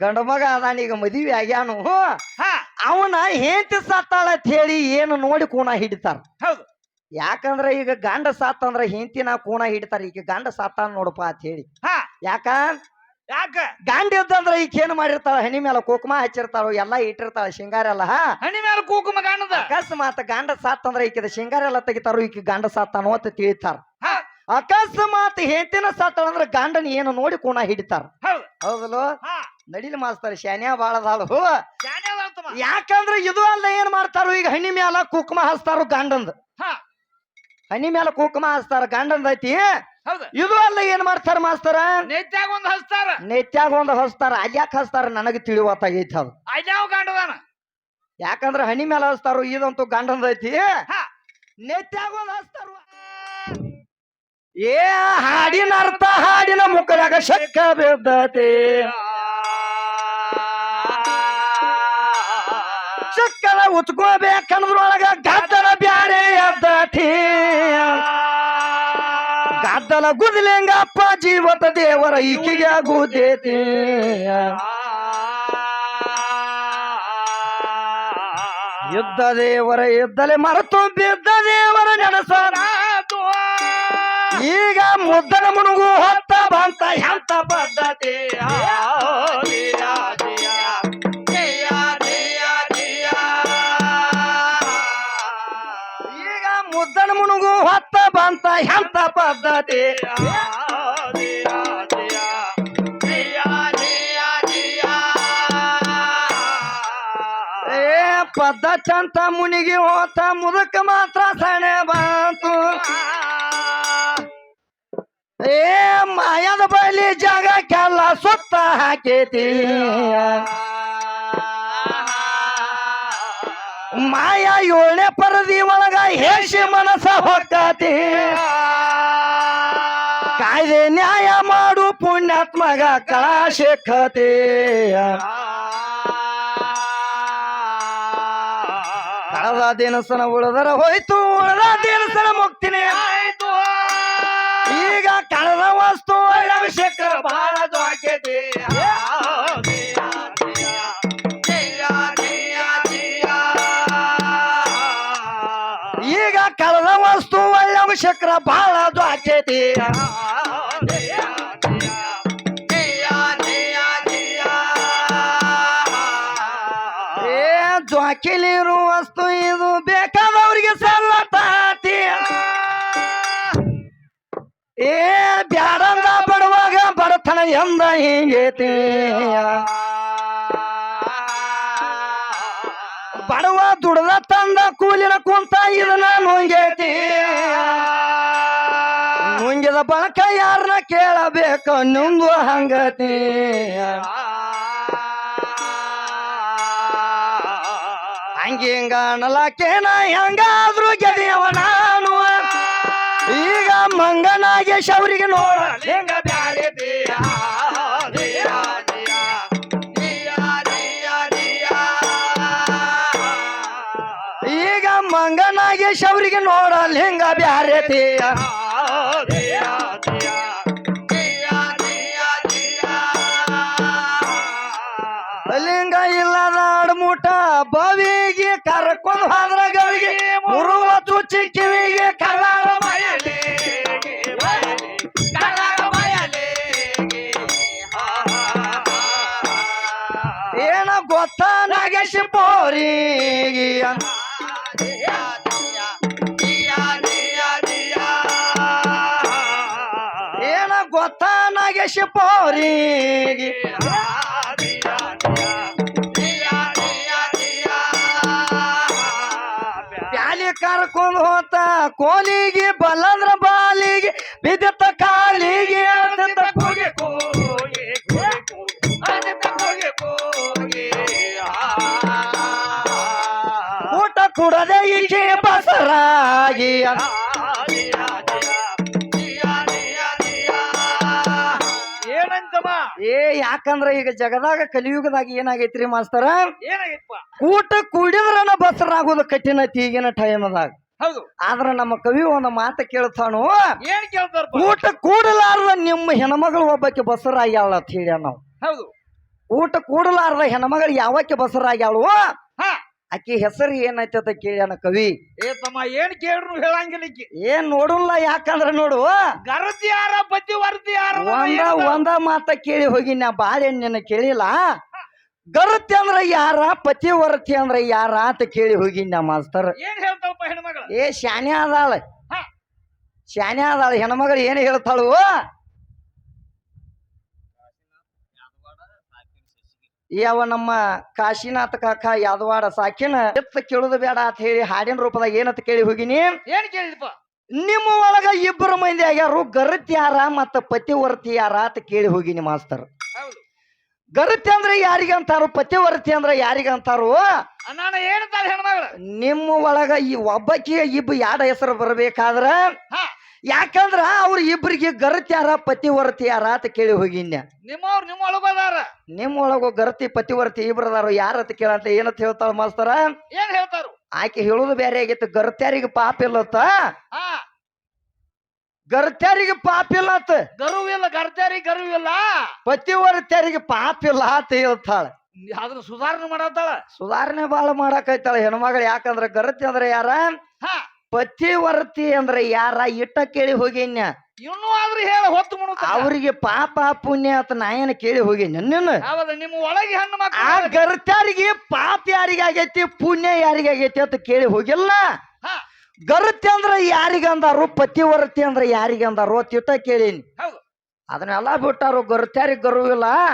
ಗಂಡ ಮಗ ಅದಾನ ಈಗ ಮದುವೆ ಆಗ್ಯಾನು. ಹಾ. ಅವನ ಹೆಂಡತಿ ಸತ್ತಾಳ ಅಂತ ಹೇಳಿ ಏನು ನೋಡಿ ಕೋಣ ಹಿಡಿತಾರ. ಹೌದು. ಯಾಕಂದ್ರ ಈಗ ಗಂಡ ಸಾತ್ ಅಂದ್ರ ಹೆಂಡತಿನ ಕೋಣ ಹಿಡಿತಾರ. ಈಗ ಗಂಡ ಸಾತಾನ ನೋಡಪ್ಪ ಅಂತ ಹೇಳಿ. ಹಾ. ಯಾಕ? ಯಾಕ? ಗಂಡ ಇದ್ದಂದ್ರ ಈಗ ಏನ್ ಮಾಡಿರ್ತಾಳ? ಹಣಿ ಮೇಲೆ ಕುಕುಮ ಹಚ್ಚಿರ್ತಾಳ ಎಲ್ಲಾ ಇಟ್ಟಿರ್ತಾಳ ಶೃಂಗಾರ ಎಲ್ಲ ಹಣಿ ಮೇಲೆ ಕುಕುಮ ಗಂಡದ. ಅಕಸ್ಮಾತ್ ಗಂಡ ಸಾತ್ ಅಂದ್ರ ಈಕಿದ ಶೃಂಗಾರ ಎಲ್ಲ ತೆಗಿತಾರ ಈಕಿ ಗಂಡ ಅನ್ನೋ ಅಂತ ತಿಳಿತಾರ. ಅಕಸ್ಮಾತ್ ಹೆಂಡತಿನ ಸಾತ್ತಾಳ ಅಂದ್ರ ಗಂಡನ ಏನು ನೋಡಿ ಕೋಣ ಹಿಡಿತಾರ. ಹೌದಲ್ವ ನಡಿಲಿ ಮಾಸ್ತಾರ ಶಾನ್ಯಾ ಬಾಳದಾಳು. ಯಾಕಂದ್ರ ಇದು ಅಲ್ಲ ಏನ್ ಮಾಡ್ತಾರು ಈಗ ಹಣ್ಣಿ ಮ್ಯಾಲ ಕುಕ್ಮ ಹಚ್ತಾರು ಗಂಡಂದ. ಹಾ. ಹಣ್ಣಿ ಮ್ಯಾಲ ಕುಕುಮ ಹಚ್ತಾರ ಗಂಡಂದ ಐತಿ. ಇದು ಅಲ್ಲ ಏನ್ ಮಾಡ್ತಾರ ಮಾಸ್ತಾರ? ನೆತ್ಯಾಗ ಒಂದ್ ಹಚ್ತಾರ ನೆತ್ಯಾಗ ಒಂದ್ ಹಚ್ತಾರ ಅಲ್ಯಾಕ ಹಚ್ತಾರ ನನಗ ತಿಳಿವತ್ತಾಗೈತಿ ಅದು. ಅಲ್ಯಾವ ಯಾಕಂದ್ರ ಹಣ್ಣಿ ಮ್ಯಾಲ ಹಚ್ತಾರು ಇದಂತೂ ಗಂಡಂದ ಐತಿ. ಹಾ. ನೆತ್ಯಾಗ ಒಂದ್ ಹಸ್ತಾರ? ಏ ಹಾಡಿನ ಅರ್ಥ ಹಾಡಿನ ಮುಖದಾಗ ಶಕ್ಕ ಬಿದ್ದತಿ. ಉತ್ಕೋಬೇಕನ್ನದ್ರೊಳಗ ಗದ್ದಲ ಬ್ಯಾರೆ ಎದ್ದತಿ ಗದ್ದಲ ಗುದ್ಲಿಂಗಪ್ಪ ಜೀವತ ದೇವರ ಈಕಿಗೆ ಗುದೇತಿ ಯುದ್ಧ ದೇವರ ಯುದ್ಧಲೆ ಮರೆತು ಬಿದ್ದ ದೇವರ ನೆನಸನ ಈಗ ಮುದ್ದನ ಮುಣುಗು ಹೊತ್ತ ಬಂತ ಎಂತ ಪದ್ಧತಿ ಮುದ್ದನ ಮುಣುಗು ಹೊತ್ತ ಬಂತ ಎಂತ ಪದ್ಧತಿ ಏ ಪದ್ಧತಿ ಅಂತ ಮುನಿಗಿ ಹೋತ ಮುದಕ ಮಾತ್ರ ಸಣೆ ಬಂತು ಏ ಮಾಯದ ಬಲಿ ಜಾಗಕ್ಕೆಲ್ಲ ಸುತ್ತ ಹಾಕೈತಿ ಮಾಯ ಏಳನೇ ಪರದಿ ಒಳಗ ಹೇಸಿ ಮನಸ ಹೊಕ್ಕತಿ ಕಾಯ್ದೆ ನ್ಯಾಯ ಮಾಡು ಪುಣ್ಯಾತ್ಮಗ ಕಳಾ ಶಿಖತಿ ಕಳೆದ ದಿನಸನ ಉಳಿದರ ಹೋಯ್ತು ಉಳಿದ ದಿನಸನ ಮುಕ್ತಿನೇ ಆಯ್ತು ಈಗ ಕಳೆದ ವಸ್ತು ಅಭಿಷೇಕ ಬಹಳ ದ್ವಾಕ್ಯತೆ ಅಭಿಷೇಕ ಬಹಳ ದ್ವಾಕ್ಯತೆ ಏ ಜ್ವಾಕಿಲಿರು ವಸ್ತು, ಇದು ಬೇಕಾದವ್ರಿಗೆ ಸಲ್ಲತಾತಿ. ಏ, ಬ್ಯಾಡಂದ ಬಡವಾಗ ಬಡತನ ಎಂದ ಹಿಂಗೈತಿ. ಬಡವ ದುಡದ ತಂದ ಕೂಲಿನ ಕುಂತ ಇದನ್ನ ನುಂಗೇತಿ. ನುಂಗಿದ ಬಳಕ ಯಾರನ್ನ ಕೇಳಬೇಕು ನುಂಗು ಹಂಗತಿ. ಹಂಗಿಂಗ ನಲಕೇನ ಹೆಂಗಾದ್ರು ಗೆದಿಯವ ನಾನು ಈಗ ಮಂಗನಾಗೆ ಶೌರಿಗೆ ನೋಡ. ಹೆಂಗ ಬ್ಯಾರೆ ಶೌರಿಗೆ ನೋಡಲ್ ಹಿಂಗ ಬ್ಯಾರೆ ದೇಯ, ಲಿಂಗ ಇಲ್ಲ ನಾಡ್ ಮುಟ ಬವಿಗೆ ಕರ್ಕೊಂಡು ಹೋದ್ರ ಗವಿಗೆ ಮುರುವ ಚಿಕ್ಕಿವಿಗೆ ಮಯಲೆ ಏನ ಗೊತ್ತ ನಾಗೇಶ್ ಪೋರಿಗೆ ಗೊತ್ತ ನಾಗೇಶ್ ಪೋರಿಗೆ ಪ್ಯಾಲಿ ಕರ್ಕೊಂಡು ಹೋತ ಕೋಲಿಗೆ ಬಲ್ಲಂದ್ರ ಬಾಲಿಗೆ ಬಿದ್ದಿತ್ತ ಕಾಲಿಗೆ ಅದಿತ್ತ ಕೂಗಿ ಕೂಗಿ ಕೂಗಿ ಅದಿತ್ತ ಕೂಗಿ ಕೂಗಿ. ಊಟ ಕುಡದೆ ಈಕೆ ಬಸರಾಗಿ ಏನಂತಮ್ಮ ಏ ಯಾಕಂದ್ರ ಈಗ ಜಗದಾಗ ಕಲಿಯುಗದಾಗ ಏನಾಗೈತ್ರಿ ಮಾಸ್ತರ? ಊಟ ಕೂಡಿದ್ರನ ಬಸರಾಗೋದು ಕಠಿಣ ಐತಿ ಈಗಿನ ಟೈಮದಾಗ ಹೌದು. ಆದ್ರ ನಮ್ಮ ಕವಿ ಒಂದು ಮಾತು ಕೇಳ್ತಾನು ಏನ್ ಕೇಳ್ತಾರ ಊಟ ಕೂಡಲಾರ್ದ ನಿಮ್ಮ ಹೆಣ್ಮಗಳು ಒಬ್ಬಕ್ಕೆ ಬಸರಾಗ್ಯಾಳ ಅಂತ ಹೇಳ್ಯ ನಾವು. ಹೌದು. ಊಟ ಕೂಡಲಾರ್ದ ಹೆಣ್ಮಗಳು ಯಾವಕ್ಕೆ ಬಸರಾಗ್ಯಾಳು ಆಕಿ ಹೆಸರು ಏನೈತೆ ಅಂತ ಕೇಳ್ಯಾನ ಕವಿ. ಏ ತಮ್ಮ ಏನ್ ಕೇಳ್ರು ಹೇಳಂಗಿಲ್ಲ ಈಕಿ. ಏನ್ ನೋಡಲ್ಲ ಯಾಕಂದ್ರ ನೋಡು. ಗರತಿ ಯಾರ ಪತಿ ವರ್ತಿ ಯಾರ ಒಂದ ಒಂದ ಮಾತ ಕೇಳಿ ಹೋಗಿ ನಾ ಬಾಳೆ ನಿನ್ನ ಕೇಳಿಲ್ಲ. ಗರುತಿ ಅಂದ್ರ ಯಾರ ಪತಿವರತಿ ಅಂದ್ರ ಯಾರ ಅಂತ ಕೇಳಿ ಹೋಗಿ ನಾ ಮಾಸ್ತರ್. ಏನ್ ಹೇಳ್ತಾವಪ್ಪ ಹೆಣ್ಮಗಳ? ಏ ಶಾನೆ ಅದಾಳ. ಶಾನೆ ಅದಾಳ ಹೆಣ್ಮಗಳು ಏನ್ ಹೇಳ್ತಾಳು. ಯಾವ ನಮ್ಮ ಕಾಶಿನಾಥ ಕಾಕ ಯಾದವಾಡ ಸಾಕಿನ ಎತ್ತ ಕೇಳುದು ಬೇಡ ಅಂತ ಹೇಳಿ ಹಾಡಿನ ರೂಪದಾಗ ಏನಂತ ಕೇಳಿ ಹೋಗಿನಿ? ಏನ್ ಕೇಳಿದಪ್ಪ ನಿಮ್ಮ ಒಳಗ ಇಬ್ಬರು ಮಂದಿ ಆಗ್ಯಾರು ಗರತ್ಯಾರ ಮತ್ತ ಪತಿವರ್ತಿ ಯಾರ ಅಂತ ಕೇಳಿ ಹೋಗಿನಿ ಮಾಸ್ತರ್. ಹೌದು. ಗರತಿ ಅಂದ್ರೆ ಯಾರಿಗಂತಾರು ಪತಿವರ್ತಿ ಅಂದ್ರೆ ಯಾರಿಗಂತಾರು? ನಾನು ಹೇಳ್ತಾಳೆ ಹೆಣ್ಮಗಳ? ನಿಮ್ಮ ಒಳಗ ಈ ಒಬ್ಬಕಿಯ ಇಬ್ಬ ಯಾಡ ಹೆಸರು ಬರಬೇಕಾದ್ರ? ಯಾಕಂದ್ರ ಅವ್ರ ಇಬ್ಬರಿಗೆ ಗರತ್ಯಾರ ಪತಿ ಪತಿವರ್ತಿ ಯಾರ ಅಂತ ಕೇಳಿ ಹೋಗಿನ್ಯ ನಿಮ್ಮವ್ರು ನಿಮ್ಮ ಒಳಗದಾರ ನಿಮ್ಮ ಒಳಗ ಗರತಿ ಪತಿವರ್ತಿ ಇಬ್ರದಾರು ಯಾರ ಅಂತ ಕೇಳಂತ ಏನಂತ ಹೇಳ್ತಾಳ ಮಾಸ್ತರ? ಏನ್ ಹೇಳ್ತಾರು? ಆಕೆ ಹೇಳುದು ಬೇರೆ ಆಗಿತ್ತು. ಗರತ್ಯಾರಿಗೆ ಪಾಪ ಇಲ್ಲತ್ತ ಹಾ. ಗರತ್ಯಾರಿಗೆ ಪಾಪ ಇಲ್ಲ ಗರುವಿಲ್ಲ ಗರ್ತಾರಿ ಗರುವಿಲ್ಲ ಪತಿವರ್ತ್ಯಾರಿಗೆ ಪಾಪ ಇಲ್ಲ ಅಂತ ಹೇಳ್ತಾಳ. ಅದನ್ನ ಸುಧಾರಣೆ ಮಾಡತ್ತಾಳ. ಸುಧಾರಣೆ ಬಾಳ ಮಾಡಾಕೈತಾಳ ಹೆಣ್ಮಗಳು. ಯಾಕಂದ್ರ ಗರತಿ ಅಂದ್ರೆ ಯಾರ? ಹಾ. ಪತಿವರ್ತಿ ಅಂದ್ರೆ ಯಾರ ಇಟ್ಟ ಕೇಳಿ ಹೋಗಿನ್ಯ? ಇನ್ನು ಆದ್ರೆ ಹೇಳ ಹೊತ್ತು ಮುಣುತ್ತ ಅವರಿಗೆ ಪಾಪ ಪುಣ್ಯ ಅಂತ ನಾ ಏನ್ ಕೇಳಿ ಹೋಗಿ ನಿನ್ನ? ಹೌದು ನಿಮ್ಮ ಒಳಗೆ ಹೆಣ್ಣು ಆ ಗರ್ತ್ಯಾರಿಗೆ ಪಾಪ ಯಾರಿಗೆ ಆಗೈತಿ ಪುಣ್ಯ ಯಾರಿಗೆ ಆಗೈತಿ ಅಂತ ಕೇಳಿ ಹೋಗಿಲ್ಲ? ಹಾ. ಅಂದ್ರೆ ಯಾರಿಗಂದಾರು ಯಾರಿಗೆ ಅಂದಾರು ಪತಿವರ್ತಿ ಅಂದ್ರೆ ಯಾರಿಗೆ ಅಂದಾರು ತಿಟ್ಟ ಕೇಳೀನಿ. ಅದನ್ನೆಲ್ಲ ಬಿಟ್ಟಾರು ಗರತ್ಯಾರಿಗೆ ಗರುವಿಲ್ಲ. ಹಾ.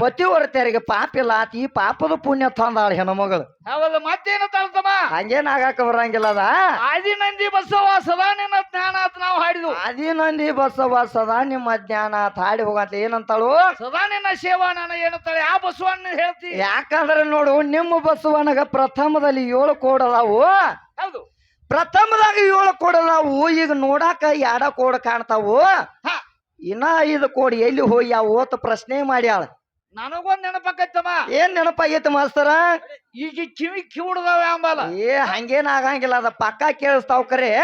ಪತಿವರ್ತ್ಯಾರಿಗೆ ಪಾಪ ಇಲ್ಲ ಆತ ಈ ಪಾಪದ ಪುಣ್ಯ ತಂದಾಳ ಹೆಣ್ಮಗಳು. ಹೌದು ಮತ್ತೇನು ತಳ್ತಮ್ಮ ಹಂಗೇನ್ ಆಗಾಕ ಬರಂಗಿಲ್ಲ ಅದ? ಆದಿ ನಂದಿ ಬಸವ ಸದಾ ನಿನ್ನ ಜ್ಞಾನ ಆತ ನಾವು ಹಾಡಿದ್ವು. ಆದಿನಂದಿ ಬಸವ ಸದಾ ನಿಮ್ಮ ಜ್ಞಾನ ಹಾಡಿ ಹೋಗಂತ ಏನಂತಾಳು? ಸದಾ ನಿನ್ನ ಸೇವಾ ನಾನು ಏನಂತಾಳೆ? ಆ ಬಸವಣ್ಣ ಹೇಳ್ತಿ. ಯಾಕಂದ್ರೆ ನೋಡು ನಿಮ್ಮ ಬಸವನಗ ಪ್ರಥಮದಲ್ಲಿ ಏಳು ಕೋಡದಾವು ಹೌದು. ಪ್ರಥಮದಾಗ ಏಳು ಕೋಡದಾವು ಈಗ ನೋಡಾಕ ಯಾಡ ಕೋಡ್ ಕಾಣ್ತಾವು. ಹಾ. ಇನ್ನ ಐದು ಕೋಡಿ ಎಲ್ಲಿ ಹೋಗ್ಯಾವು ಅಂತ ಪ್ರಶ್ನೆ ಮಾಡ್ಯಾಳ. ನನಗೊಂದ್ ನೆನಪಾಕೈತಮ್ಮ ಏನ್ ನೆನಪಾಗೈತಿ ಮಾಸ್ತರ? ಈಗ ಕಿವಿ ಕಿವುಡ್ದಾವ ಅಂಬಲ್ಲ. ಏ ಹಂಗೇನ್ ಆಗಂಗಿಲ್ಲ ಅದ ಪಕ್ಕ ಕೇಳಿಸ್ತಾವ್ ಕರೆ.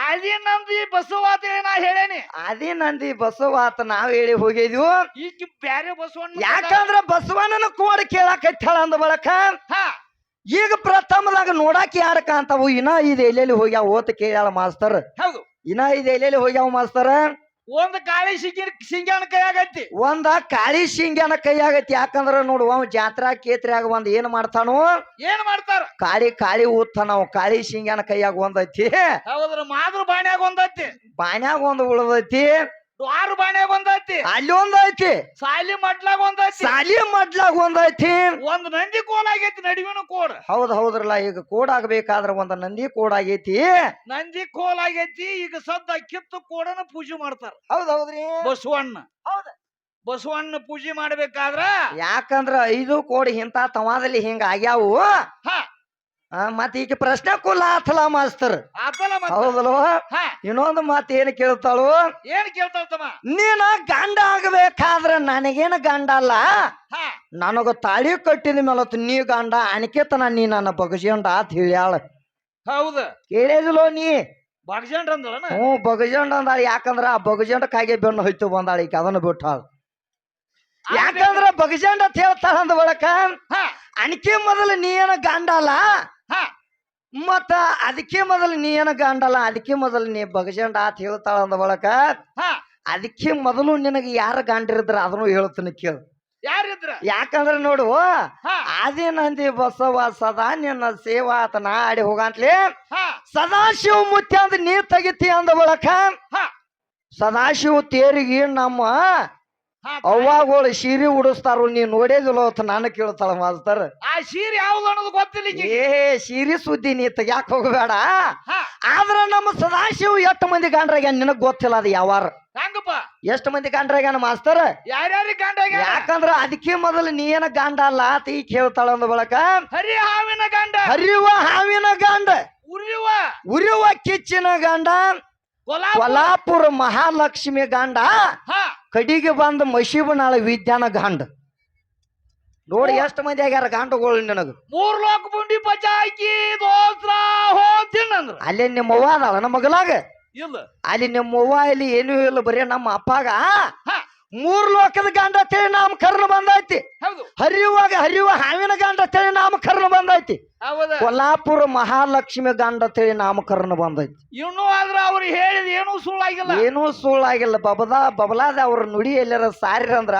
ಆದಿ ನಂದಿ ಬಸವಾತ ನಾ ಹೇಳೇನಿ. ಆದಿ ನಂದಿ ಬಸವಾತ ನಾವ್ ಹೇಳಿ ಹೋಗಿದ್ವು. ಈಗ ಬ್ಯಾರೆ ಬಸವಣ್ಣ ಯಾಕಂದ್ರ ಬಸವಣ್ಣನ ಕೋಡ್ ಕೇಳಾಕೈತಾಳ ಅಂದ ಬಳಕ? ಹಾ. ಈಗ ಪ್ರಥಮದಾಗ ನೋಡಾಕ ಯಾರ ಕಾಂತಾವು ಇನ್ನ ಇದು ಎಲ್ಲೆಲ್ಲಿ ಹೋಗ್ಯಾವ ಓತ್ ಕೇಳ್ಯಾಳ ಮಾಸ್ತರ್. ಹೌದು. ಇನ್ನ ಇದು ಎಲ್ಲೆಲ್ಲಿ ಹೋಗ್ಯಾವ ಮಾಸ್ತರ್? ಒಂದ್ ಕಾಳಿ ಸಿಂಗಿನ ಕೈ ಕೈಯಾಗೈತಿ. ಒಂದ ಕಾಳಿ ಶಿಂಗ್ಯಾನ ಕೈಯಾಗೈತಿ. ಯಾಕಂದ್ರ ನೋಡು ಅವ್ ಜಾತ್ರಾ ಕೇತ್ರ್ಯಾಗ ಒಂದ್ ಏನ್ ಮಾಡ್ತಾನೋ? ಏನ್ ಮಾಡ್ತಾರ? ಕಾಳಿ ಕಾಳಿ ಊದ್ತಾನ ಅವ. ಕಾಳಿ ಶಿಂಗ್ಯಾನ ಕೈಯಾಗ ಒಂದೈತಿ. ಹೌದ್ರ ಮಾದ್ರ ಬಾಣ್ಯಾಗ ಒಂದೈತಿ. ಬಾಣ್ಯಾಗ ಒಂದ್ ಉಳ್ದೈತಿ. ದ್ವಾರ ಬಾಣೆ ಒಂದೈತಿ ಅಲ್ಲಿ ಒಂದೈತಿ. ಸಾಲಿ ಮಡ್ಲಾಗ ಒಂದೈತಿ. ಸಾಲಿ ಮಡ್ಲಾಗ ಒಂದೈತಿ. ಒಂದ್ ನಂದಿ ಕೋಲ್ ಆಗೈತಿ ನಡುವಿನ ಕೋಡ್ ಹೌದ್ ಹೌದ್ರಲ್ಲ ಈಗ ಕೋಡ್ ಆಗ್ಬೇಕಾದ್ರ ಒಂದ್ ನಂದಿ ಕೋಡ್ ಆಗೈತಿ. ನಂದಿ ಕೋಲ್ ಆಗೈತಿ ಈಗ ಸದ್ದ ಕಿತ್ತು ಕೋಡನ ಪೂಜೆ ಮಾಡ್ತಾರ. ಹೌದ್ ಹೌದ್ರಿ. ಬಸವಣ್ಣ. ಹೌದ. ಬಸವಣ್ಣ ಪೂಜೆ ಮಾಡ್ಬೇಕಾದ್ರ ಯಾಕಂದ್ರ ಐದು ಕೋಡ್ ಇಂತ ತವಾದಲ್ಲಿ ಹಿಂಗ ಆಗ್ಯಾವು. ಹಾ. ಮತ್ ಈಗ ಪ್ರಶ್ನೆ ಕುಲ್ಲ ಆತಲ ಮಾಸ್ತರ್? ಆತಲ ಹೌದಲ್ವ? ಇನ್ನೊಂದು ಮಾತು ಏನ್ ಕೇಳ್ತಾಳು? ಏನ್ ಕೇಳ್ತಾಳ ತಮ್ಮ? ನೀನ ಗಂಡ ಆಗಬೇಕಾದ್ರೆ ನನಗೇನ ಗಂಡ ಅಲ್ಲ? ನನಗ ತಾಳಿ ಕಟ್ಟಿದ ಮೇಲೆ ನೀ ಗಂಡ ಅನಿಕೇತನ ನೀ ನನ್ನ ಬಗಜಂಡ ಅಂತ ಹೇಳ್ಯಾಳ. ಹೌದು. ಕೇಳಿದಿಲ್ಲೋ ನೀ? ಬಗಜಂಡ ಅಂದಳನ? ಹ್ಞೂ ಬಗಜಂಡ ಅಂದಾಳ. ಯಾಕಂದ್ರ ಆ ಬಗಜಂಡ ಕಾಗೆ ಬೆನ್ನು ಹೋಯ್ತು ಬಂದಾಳ ಈಗ ಅದನ್ನ ಬಿಟ್ಟಾಳ. ಯಾಕಂದ್ರ ಬಗಜಂಡ ಅಂತ ಹೇಳ್ತಾಳ ಅಂದ ಬಳಕ ಅನಿಕೆ ಮೊದಲು ನೀ ಏನ ಗಂಡ ಅಲ್ಲ? ಹಾ ಮತ್ತ ಅದಕ್ಕೆ ಮೊದಲು ನೀ ಏನ ಗಾಂಡಲ್ಲ ಅದಕ್ಕೆ ಮೊದಲು ನೀ ಬಗಜಂಡ ಆತ ಹೇಳ್ತಾಳ ಅಂದ ಬಳಕ ಹಾ. ಅದಕ್ಕೆ ಮೊದಲು ನಿನಗೆ ಯಾರ ಗಂಡಿರಿದ್ರ ಅದನ್ನು ಹೇಳ್ತೀನಿ ಕೇಳು. ಯಾರಿದ್ರ? ಯಾಕಂದ್ರೆ ನೋಡು ಅದೇನಂದಿ ಆದಿನಂದಿ ಬಸವ ಸದಾ ನಿನ್ನ ಸೇವಾ ಆತ ನಾ ಆಡಿ ಹೋಗಂತ್ಲಿ. ಸದಾಶಿವ ಮುತ್ಯ ಅಂದ್ರೆ ನೀರ್ ತೆಗಿತಿ ಅಂದ ಬಳಕ ಸದಾಶಿವ ತೇರಿಗೆ ನಮ್ಮ ಅವ್ವಾಗಳು ಸೀರೆ ಉಡಿಸ್ತಾರು ನೀ ನೋಡೇದಿಲ್ಲ ಅಂತ ನಾನು ಕೇಳ್ತಾಳ ಮಾಸ್ತರ್. ಆ ಸೀರೆ ಯಾವ್ದು ಅನ್ನೋದು ಗೊತ್ತಿಲ್ಲ ಈಕಿಗೆ. ಏ ಸೀರೆ ಸುದ್ದಿ ನೀ ತೆಗ್ಯಾಕ ಹೋಗಬೇಡ? ಹಾ. ಆದ್ರ ನಮ್ಮ ಸದಾಶಿವ ಎಷ್ಟು ಮಂದಿ ಗಂಡ್ರಾಗ್ಯಾನ ನಿನಗ್ ಗೊತ್ತಿಲ್ಲ ಅದು ಯಾವಾರ? ಎಷ್ಟ್ ಎಷ್ಟು ಮಂದಿ ಗಂಡ್ರಾಗ್ಯಾನ ಮಾಸ್ತರ್? ಯಾರ್ಯಾರಿಗೆ ಗಂಡ ಯಾಕಂದ್ರ ಅದಕ್ಕೆ ಮೊದಲು ನೀ ಏನ ಗಂಡ ಅಲ್ಲ ಅಂತ ಈಗ ಕೇಳ್ತಾಳ ಅಂದ ಬಳಕ. ಹರಿ ಹಾವಿನ ಗಂಡ. ಹರಿವ ಹಾವಿನ ಗಂಡ. ಉರಿಯುವ. ಉರಿಯುವ ಕಿಚ್ಚಿನ ಗಂಡ. ಕೊಲಾಪುರ ಕೊಲ್ಲಾಪುರ ಮಹಾಲಕ್ಷ್ಮಿ ಗಂಡ. ಹಾ. ಕಡಿಗೆ ಬಂದ ಮಶೀಬನಾಳ ವಿದ್ಯಾನ ಗಂಡ. ನೋಡಿ ಎಷ್ಟು ಮಂದಿ ಆಗ್ಯಾರ ಗಂಡುಗಳು ನಿನಗ? ಮೂರ್ ಲೋಕ ಬುಂಡಿ ಪಚಾಕಿ ದೋಸ್ರ ಹೋತಿನ್ ಅಂದ್ರ. ಅಲ್ಲೇ ನಿಮ್ಮ ಅವ್ವ ಅದಾಳ ನಮ್ಮ ಮಗಲಾಗ? ಇಲ್ಲ. ಅಲ್ಲಿ ನಿಮ್ಮ ಅವ್ವ ಇಲ್ಲಿ ಏನೂ ಇಲ್ಲ ಬರೀ ನಮ್ಮ ಅಪ್ಪಾಗ. ಹಾ. ಮೂರ್ ಲೋಕದ ಗಂಡ ಅಂತೇಳಿ ನಾಮಕರಣ ಬಂದೈತಿ. ಹೌದು. ಹರಿಯುವಾಗ ಹರಿಯುವ ಹಾವಿನ ಗಂಡ ತಿಳಿ ನಾಮಕರಣ ಬಂದೈತಿ. ಹೌದ. ಕೊಲ್ಲಾಪುರ ಮಹಾಲಕ್ಷ್ಮಿ ಗಂಡ ತಿಳಿ ನಾಮಕರಣ ಬಂದೈತಿ. ಇನ್ನೂ ಆದ್ರ ಅವ್ರು ಹೇಳಿದ ಏನೂ ಸುಳ್ಳಾಗಿಲ್ಲ. ಏನೂ ಸುಳ್ಳಾಗಿಲ್ಲ. ಬಬದಾ ಬಬಲಾದ ಅವ್ರ ನುಡಿ ಎಲ್ಲಾರ ಸಾರಿರಂದ್ರ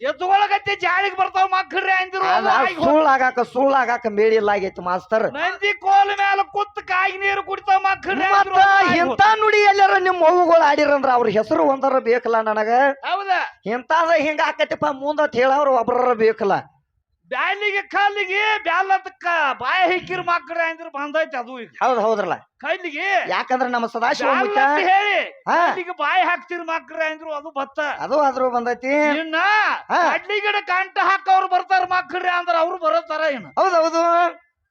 ಎತ್ತುಗೊಳಗತ್ತೆ ಜಾಳಿಗೆ ಬರ್ತಾವ ಮಕ್ಕಳ್ರಿ ಅಂದಿರು ಅದ ಸುಳ್ಳಾಗಾಕ ಸುಳ್ಳಾಗಾಕ ಮೇಳಿಲ್ಲ ಆಗೈತಿ ಮಾಸ್ತರ್. ನಂದಿ ಕೋಲ್ ಮ್ಯಾಲ ಕುತ್ತ ಕಾಯಿ ನೀರು ಕುಡಿತಾವ ಮಕ್ಕಳ್ರಿ ಮತ್ತ ಇಂಥ ನುಡಿ ಎಲ್ಲಾರ ನಿಮ್ಮ ಮಗುಗಳು ಆಡಿರಂದ್ರ ಅವ್ರ ಹೆಸರು ಒಂದರ ಬೇಕಲ್ಲ ನನಗ? ಹೌದಾ? ಇಂಥದ ಹಿಂಗ ಆಕತಿಪ್ಪ ಮುಂದ ಹೇಳವ್ರ ಒಬ್ರರ ಬೇಕಲ್ಲ. ಬ್ಯಾಲಿಗೆ ಕಾಲಿಗೆ ಬ್ಯಾಲದಕ್ಕ ಬಾಯ ಹಿಕ್ಕಿರ್ ಮಾಕ್ರೆ ಅಂದ್ರೆ ಬಂದೈತೆ ಅದು ಈಗ. ಹೌದ್ ಹೌದ್ರಲ್ಲ. ಕೈಲಿಗೆ ಯಾಕಂದ್ರ ನಮ್ಮ ಸದಾಶಿವ ಹೇಳಿ ಹಾ. ಕೈಲಿಗೆ ಬಾಯಿ ಹಾಕ್ತಿರ್ ಮಾಕ್ರೆ ಅಂದ್ರು ಅದು ಬತ್ತ. ಅದು ಆದ್ರೂ ಬಂದೈತಿ. ಇನ್ನ ಹಾ. ಕಡ್ಲಿ ಗಿಡ ಕಾಂಟ ಹಾಕವ್ರು ಬರ್ತಾರ ಮಕ್ಕಳ್ರಿ ಅಂದ್ರ ಅವ್ರು ಬರತಾರ ಹೌದ್ ಹೌದು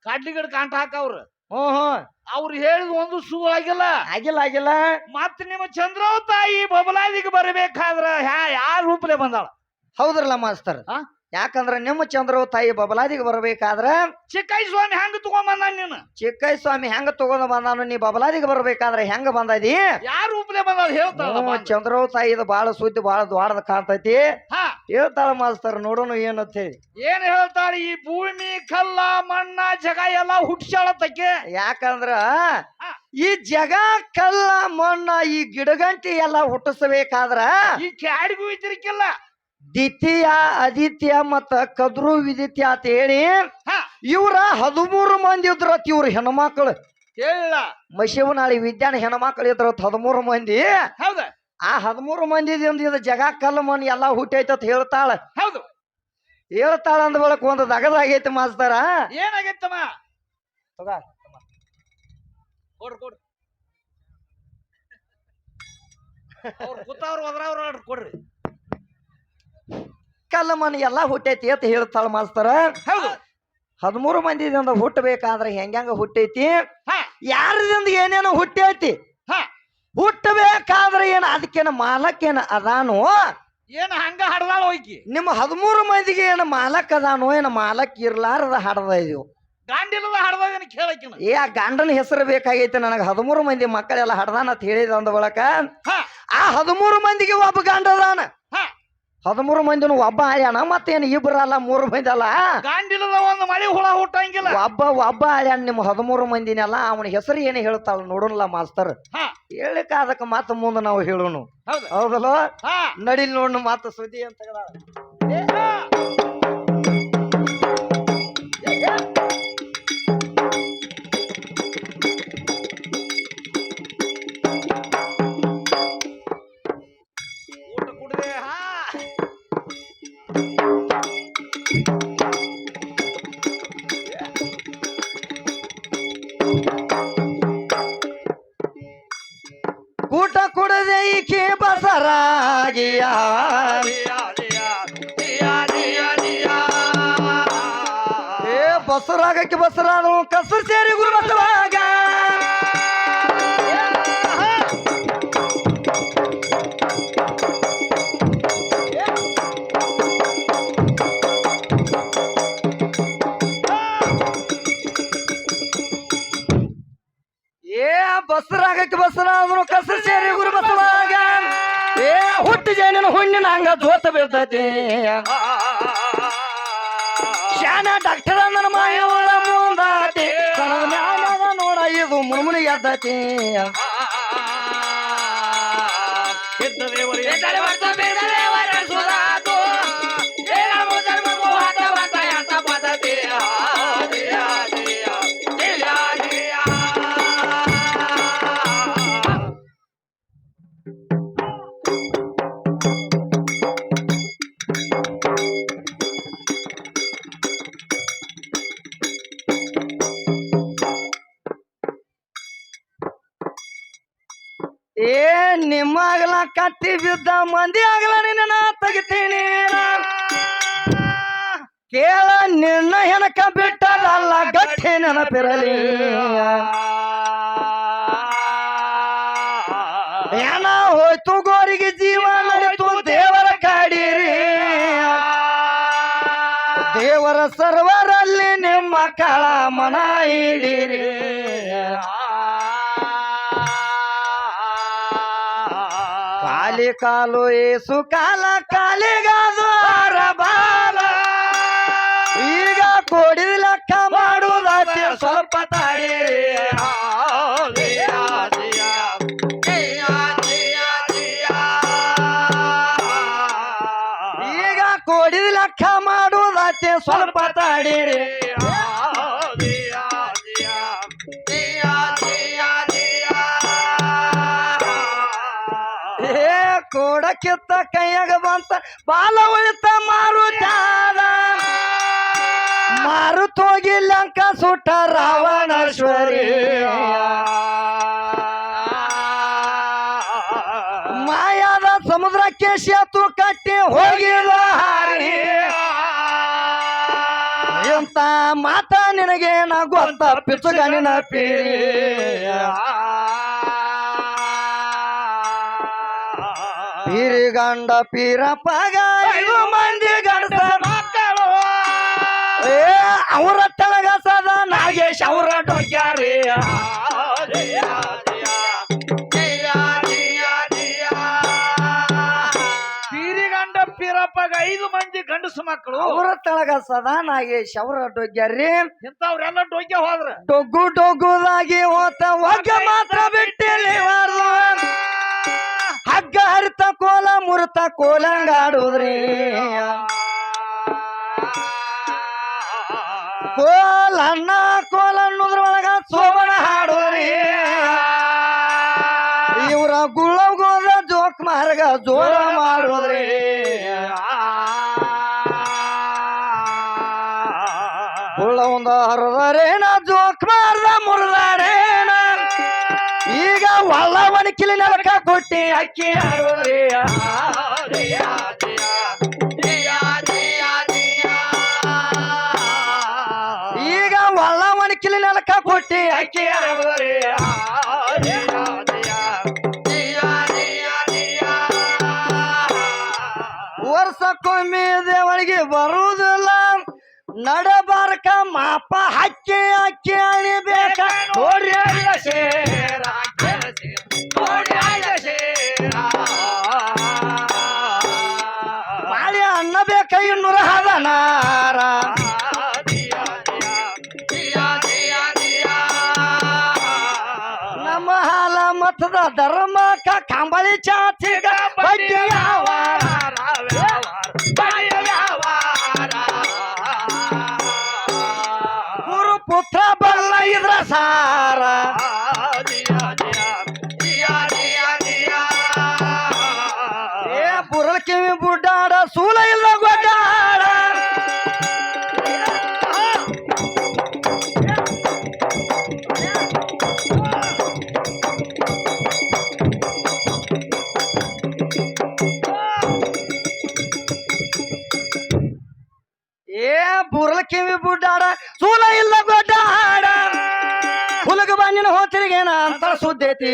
ಕಡ್ಲಿ ಗಿಡ ಕಾಂಟ ಹಾಕವ್ರು ಹ್ಮ್ ಹ್ಮ್ ಅವ್ರು ಹೇಳಿದ ಒಂದು ಸುಳ್ಳಾಗಿಲ್ಲ ಆಗಿಲ್ಲ. ಆಗಿಲ್ಲ ಮತ್ ನಿಮ್ಮ ಚಂದ್ರವ್ ತಾಯಿ ಬಬಲಾದಿಗೆ ಬರಬೇಕಾದ್ರ ಯಾ ಯಾರ ರೂಪಲೆ ಬಂದಾಳ? ಹೌದ್ರಲ್ಲ ಮಾಸ್ತರ್? ಹಾ? ಯಾಕಂದ್ರ ನಿಮ್ಮ ಚಂದ್ರವ ತಾಯಿ ಬಬಲಾದಿಗೆ ಬರ್ಬೇಕಾದ್ರ ಚಿಕ್ಕೈ ಸ್ವಾಮಿ ಹೆಂಗ್ ತಗೊಂಬಂದ ನೀನು? ಚಿಕ್ಕಯ್ಯ ಸ್ವಾಮಿ ಹೆಂಗ್ ತಗೊಂಡ್ ಬಂದಾನು ನೀ ಬಬಲಾದಿಗೆ ಬರಬೇಕಾದ್ರೆ ಹೆಂಗ ಬಂದದಿ? ಯಾರು ರೂಪಲೆ ಬಂದ ಹೇಳ್ತಾಳ ತಾಯಿ ಇದು ಬಾಳ ಸುದ್ದಿ ಬಾಳ ದ್ವಾಡದ ಕಾಣ್ತೈತಿ. ಹೇಳ್ತಾಳ ಮಾಸ್ತರ್ ನೋಡೋನು ಏನತ್ತೆ ಏನ್ ಹೇಳ್ತಾಳ ಈ ಭೂಮಿ ಕಲ್ಲ ಮಣ್ಣ ಜಗ ಎಲ್ಲ ಹುಟ್ಸಾಳತ್ತಕ್ಕೆ ಯಾಕಂದ್ರ ಈ ಜಗ ಕಲ್ಲ ಮಣ್ಣ ಈ ಗಿಡಗಂಟಿ ಎಲ್ಲ ಹುಟ್ಟಿಸಬೇಕಾದ್ರ ಈ ಕ್ಯಾಡಿಗೂ ಇದ್ರಿಕಿಲ್ಲ ದ್ವಿತೀಯ ಆದಿತ್ಯ ಮತ್ತ ಕದ್ರು ವಿದಿತ್ಯ ಅಂತ ಹೇಳಿ ಇವರ ಹದಿಮೂರು ಮಂದಿ ಇದ್ರತ್ ಇವ್ರ ಹೆಣ್ಮಕ್ಳು. ಕೇಳ. ಮಶಿವನಾಳಿ ವಿಜ್ಞಾನ ಹೆಣ್ಮಕ್ಳು ಇದ್ರತ್ ಹದಿಮೂರು ಮಂದಿ. ಹೌದ. ಆ ಹದಿಮೂರು ಮಂದಿ ಇದು ಜಗ ಕಲ್ಲು ಮನ್ ಎಲ್ಲಾ ಹುಟ್ಟೈತ ಹೇಳ್ತಾಳ. ಹೌದು. ಹೇಳ್ತಾಳ ಅಂದ ಬಳಕ ಒಂದು ದಗದಾಗೈತಿ ಮಾಸ್ತಾರ. ಏನಾಗೈತಮ್ಮ? ಅವ್ರು ಕೂತವ್ರು ಕೊಡ್ರಿ. ಕಲ್ಲ ಮನೆ ಎಲ್ಲಾ ಹುಟ್ಟೈತಿ ಅಂತ ಹೇಳ್ತಾಳ ಮಾಸ್ತರ. ಹೌದು. ಹದಿಮೂರು ಮಂದಿದಿಂದ ಹುಟ್ಟಬೇಕಾದ್ರೆ ಹೆಂಗ ಹುಟ್ಟೈತಿ? ಯಾರದಿಂದ ಏನೇನು ಹುಟ್ಟೈತಿ? ಹುಟ್ಟಬೇಕಾದ್ರೆ ಏನ ಅದಕ್ಕೇನ ಮಾಲಕ್ಕೇನ ಅದಾನು? ಏನ್ ಹಂಗ ಹಡದಾಳ ಹೋಗಿ? ನಿಮ್ಮ ಹದಿಮೂರು ಮಂದಿಗೆ ಏನ ಮಾಲಕ್ ಅದಾನು? ಏನ ಮಾಲಕ್ ಇರ್ಲಾರದ ಹಡದ ಇದು ಗಾಂಡಿಲದ ಹಡ್ದಾಗನ ಕೇಳಕಿನ ಏ ಆ ಗಂಡನ ಹೆಸರು ಬೇಕಾಗೈತೆ ನನಗೆ. ಹದಿಮೂರು ಮಂದಿ ಮಕ್ಕಳೆಲ್ಲ ಹಡದಾನ ಅಂತ ಹೇಳಿದ ಅಂದ ಬಳಕ ಆ ಹದಿಮೂರು ಮಂದಿಗೆ ಒಬ್ಬ ಗಂಡ ಅದಾನ. ಹದಿಮೂರು ಮಂದಿನ ಒಬ್ಬ ಆಳ್ಯಾನ ಮತ್ತೇನು ಏನು ಅಲ್ಲ ಮೂರು ಮಂದಿ ಅಲ್ಲ? ಗಾಂಡಿಲದ ಒಂದು ಮಳಿ ಹುಳ ಹುಟ್ಟಂಗಿಲ್ಲ. ಒಬ್ಬ ಒಬ್ಬ ಆಳ್ಯಾನ ನಿಮ್ಮ ಹದಿಮೂರು ಮಂದಿನೆಲ್ಲ ಅವನ ಹೆಸರು ಏನು ಹೇಳ್ತಾಳ ನೋಡೋಣಲ್ಲ ಮಾಸ್ತರ್? ಹೇಳಿಕ ಅದಕ್ಕೆ ಮತ್ತೆ ಮುಂದೆ ನಾವು ಹೇಳೋಣ ಹೌದು. ಹೌದಲ್ಲ? ನಡಿಲ್ ನೋಡ್ ಮಾತು ಸುದ್ದಿ ಅಂತ ಬಸರಾಗಕ್ಕೆ ಬಸರಾದ ಕಸರು ಸೇರಿ ಗುರು ಬಸವಾಗ ಏ, ಬಸರಾಗಕ್ಕೆ ಬಸರಾದ್ರು ಕಸರು ಸೇರಿ ಗುರು ಬಸವಾಗ ಏ, ಹುಟ್ಟು ಜೇನಿನ ಹುಣ್ಣಿನ ಹಂಗ ದೋತ ಬೀಳ್ತೈತಿ. ಶಾನ ಡಾಕ್ಟರ್ ನನ್ನ ಮುನ್ಮುನಿಗೆ ಕತ್ತಿ ಬಿದ್ದ ಮಂದಿ ಆಗಲ ನಿನ್ನ ತೆಗಿತೀನಿ ಕೇಳ ನಿನ್ನ ಹೆನಕ ಬಿಟ್ಟದಲ್ಲ, ಗಟ್ಟಿ ನೆನಪಿರಲಿ. ಏನ ಹೋಯ್ತು ಗೋರಿಗೆ ಜೀವ ನಡಿತು, ದೇವರ ಕಾಡಿರಿ. ದೇವರ ಸರ್ವರಲ್ಲಿ ನಿಮ್ಮ ಕಳ ಮನ ಹಿಡಿರಿ. ಕೈ ಕಾಲು ಏಸು ಕಾಲ ಕಾಲಿಗಾದು ಬಾಲ. ಈಗ ಕೊಡಿದ ಲೆಕ್ಕ ಮಾಡುವುದಾತಿ ಸ್ವಲ್ಪ ತಾಡಿರಿ. ಈಗ ಕೊಡಿದ ಲೆಕ್ಕ ಮಾಡುವುದಾತಿ ಸ್ವಲ್ಪ ತಾಡಿರಿ. ಕೋಡಕ್ಕಿತ್ತ ಕೈಯಾಗ ಬಂತ, ಬಾಲ ಉಳಿತ ಮಾರು ತೋಗಿ ಲಂಕ ಸುಟ್ಟ ರಾವಣೇಶ್ವರಿ. ಮಾಯಾದ ಸಮುದ್ರಕ್ಕೆ ಸೇತು ಕಟ್ಟಿ ಹೋಗಿಲ್ಲ ಹಾರಿ. ಎಂತ ಮಾತ ನಿನಗೆ ನಾ ಗೊತ್ತ ಪಿಸುಗನಿನ ಪೀರಿ ಪೀರಿ ಗಂಡ ಪೀರಪ್ಪಗ ಐದು ಮಂದಿ ಗಂಡ ಮಕ್ಕಳು. ಏ ಅವರ ತಳಗ ಸದ ನಾಗೇಶ್ ಅವರ ಡೊಗ್ಯಾರಿ ಪೀರಿಗಂಡ ಪೀರಪ್ಪಗ ಐದು ಮಂದಿ ಗಂಡಸು ಮಕ್ಕಳು. ಅವರ ತಳಗ ಸದಾ ನಾಗೇಶ್ ಅವರ ಡೊಗ್ಯಾರಿ ಇಂಥವ್ರೆಲ್ಲ ಡೊಗ್ಗೆ ಹೋದ್ರ. ಡೊಗ್ಗು ಡೊಗ್ಗುದಾಗಿ ಹೋತ ಒಗ್ಗ ಮಾತ್ರ ಬಿಟ್ಟಿಲ್ಲ ಹಗ್ಗ ಹರಿತ ಕೋಲ ಮುರಿತ ಕೋಲಂಗಾಡುದ್ರಿ. ಕೋಲ ಅಣ್ಣ ಕೋಲ ಅನ್ನೋದ್ರೊಳಗ ಸೋಮನ ಹಾಡುದ್ರಿ. ಇವರ ಗುಳ್ಳ ಜೋಕ್ ಮಾರ್ಗ ಜೋರ ಮಾಡುದ್ರಿ. ಈಗ ಕಿಲಿ ನರಕ ಕೊಟ್ಟಿ ಅಕ್ಕಿ ಈಗ ಕಿಲಿ ಕೊಟ್ಟಿ ಅಕ್ಕಿ ವರ್ಷಕ್ಕೊಮ್ಮೆ ದೇವಳಿಗೆ ಬರುವುದಿಲ್ಲ. ನಡಬಾರಕ ಮಾಪ ಹಕ್ಕಿ ಅಕ್ಕಿ ಅಣಿಬೇಕ ಇನ್ನೂರ ಹದನಾರ ನಮ್ಮ ಹಾಲ ಮತದ ಧರ್ಮಕ್ಕ ಕಂಬಳಿ ಚಾಚಿಗ ಗುರು ಪುತ್ರ ಬಲ್ಲ ಇದ್ರ ಸಾರ. ಬಂದಿನ ಹೋತಿರಿಗೇನ ಅಂತ ಸುದ್ದೇತಿ.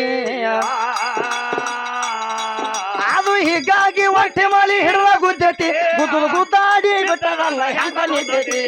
ಅದು ಹೀಗಾಗಿ ಒಟ್ಟೆ ಮಾಲಿ ಹಿಡಿದ ಗುದ್ದೇತಿ. ಗುದ್ದು ಗುದ್ದಾಡಿ ಬಿಟ್ಟದಲ್ಲ ಹೆಂಗ ನಿದ್ದೈತಿ.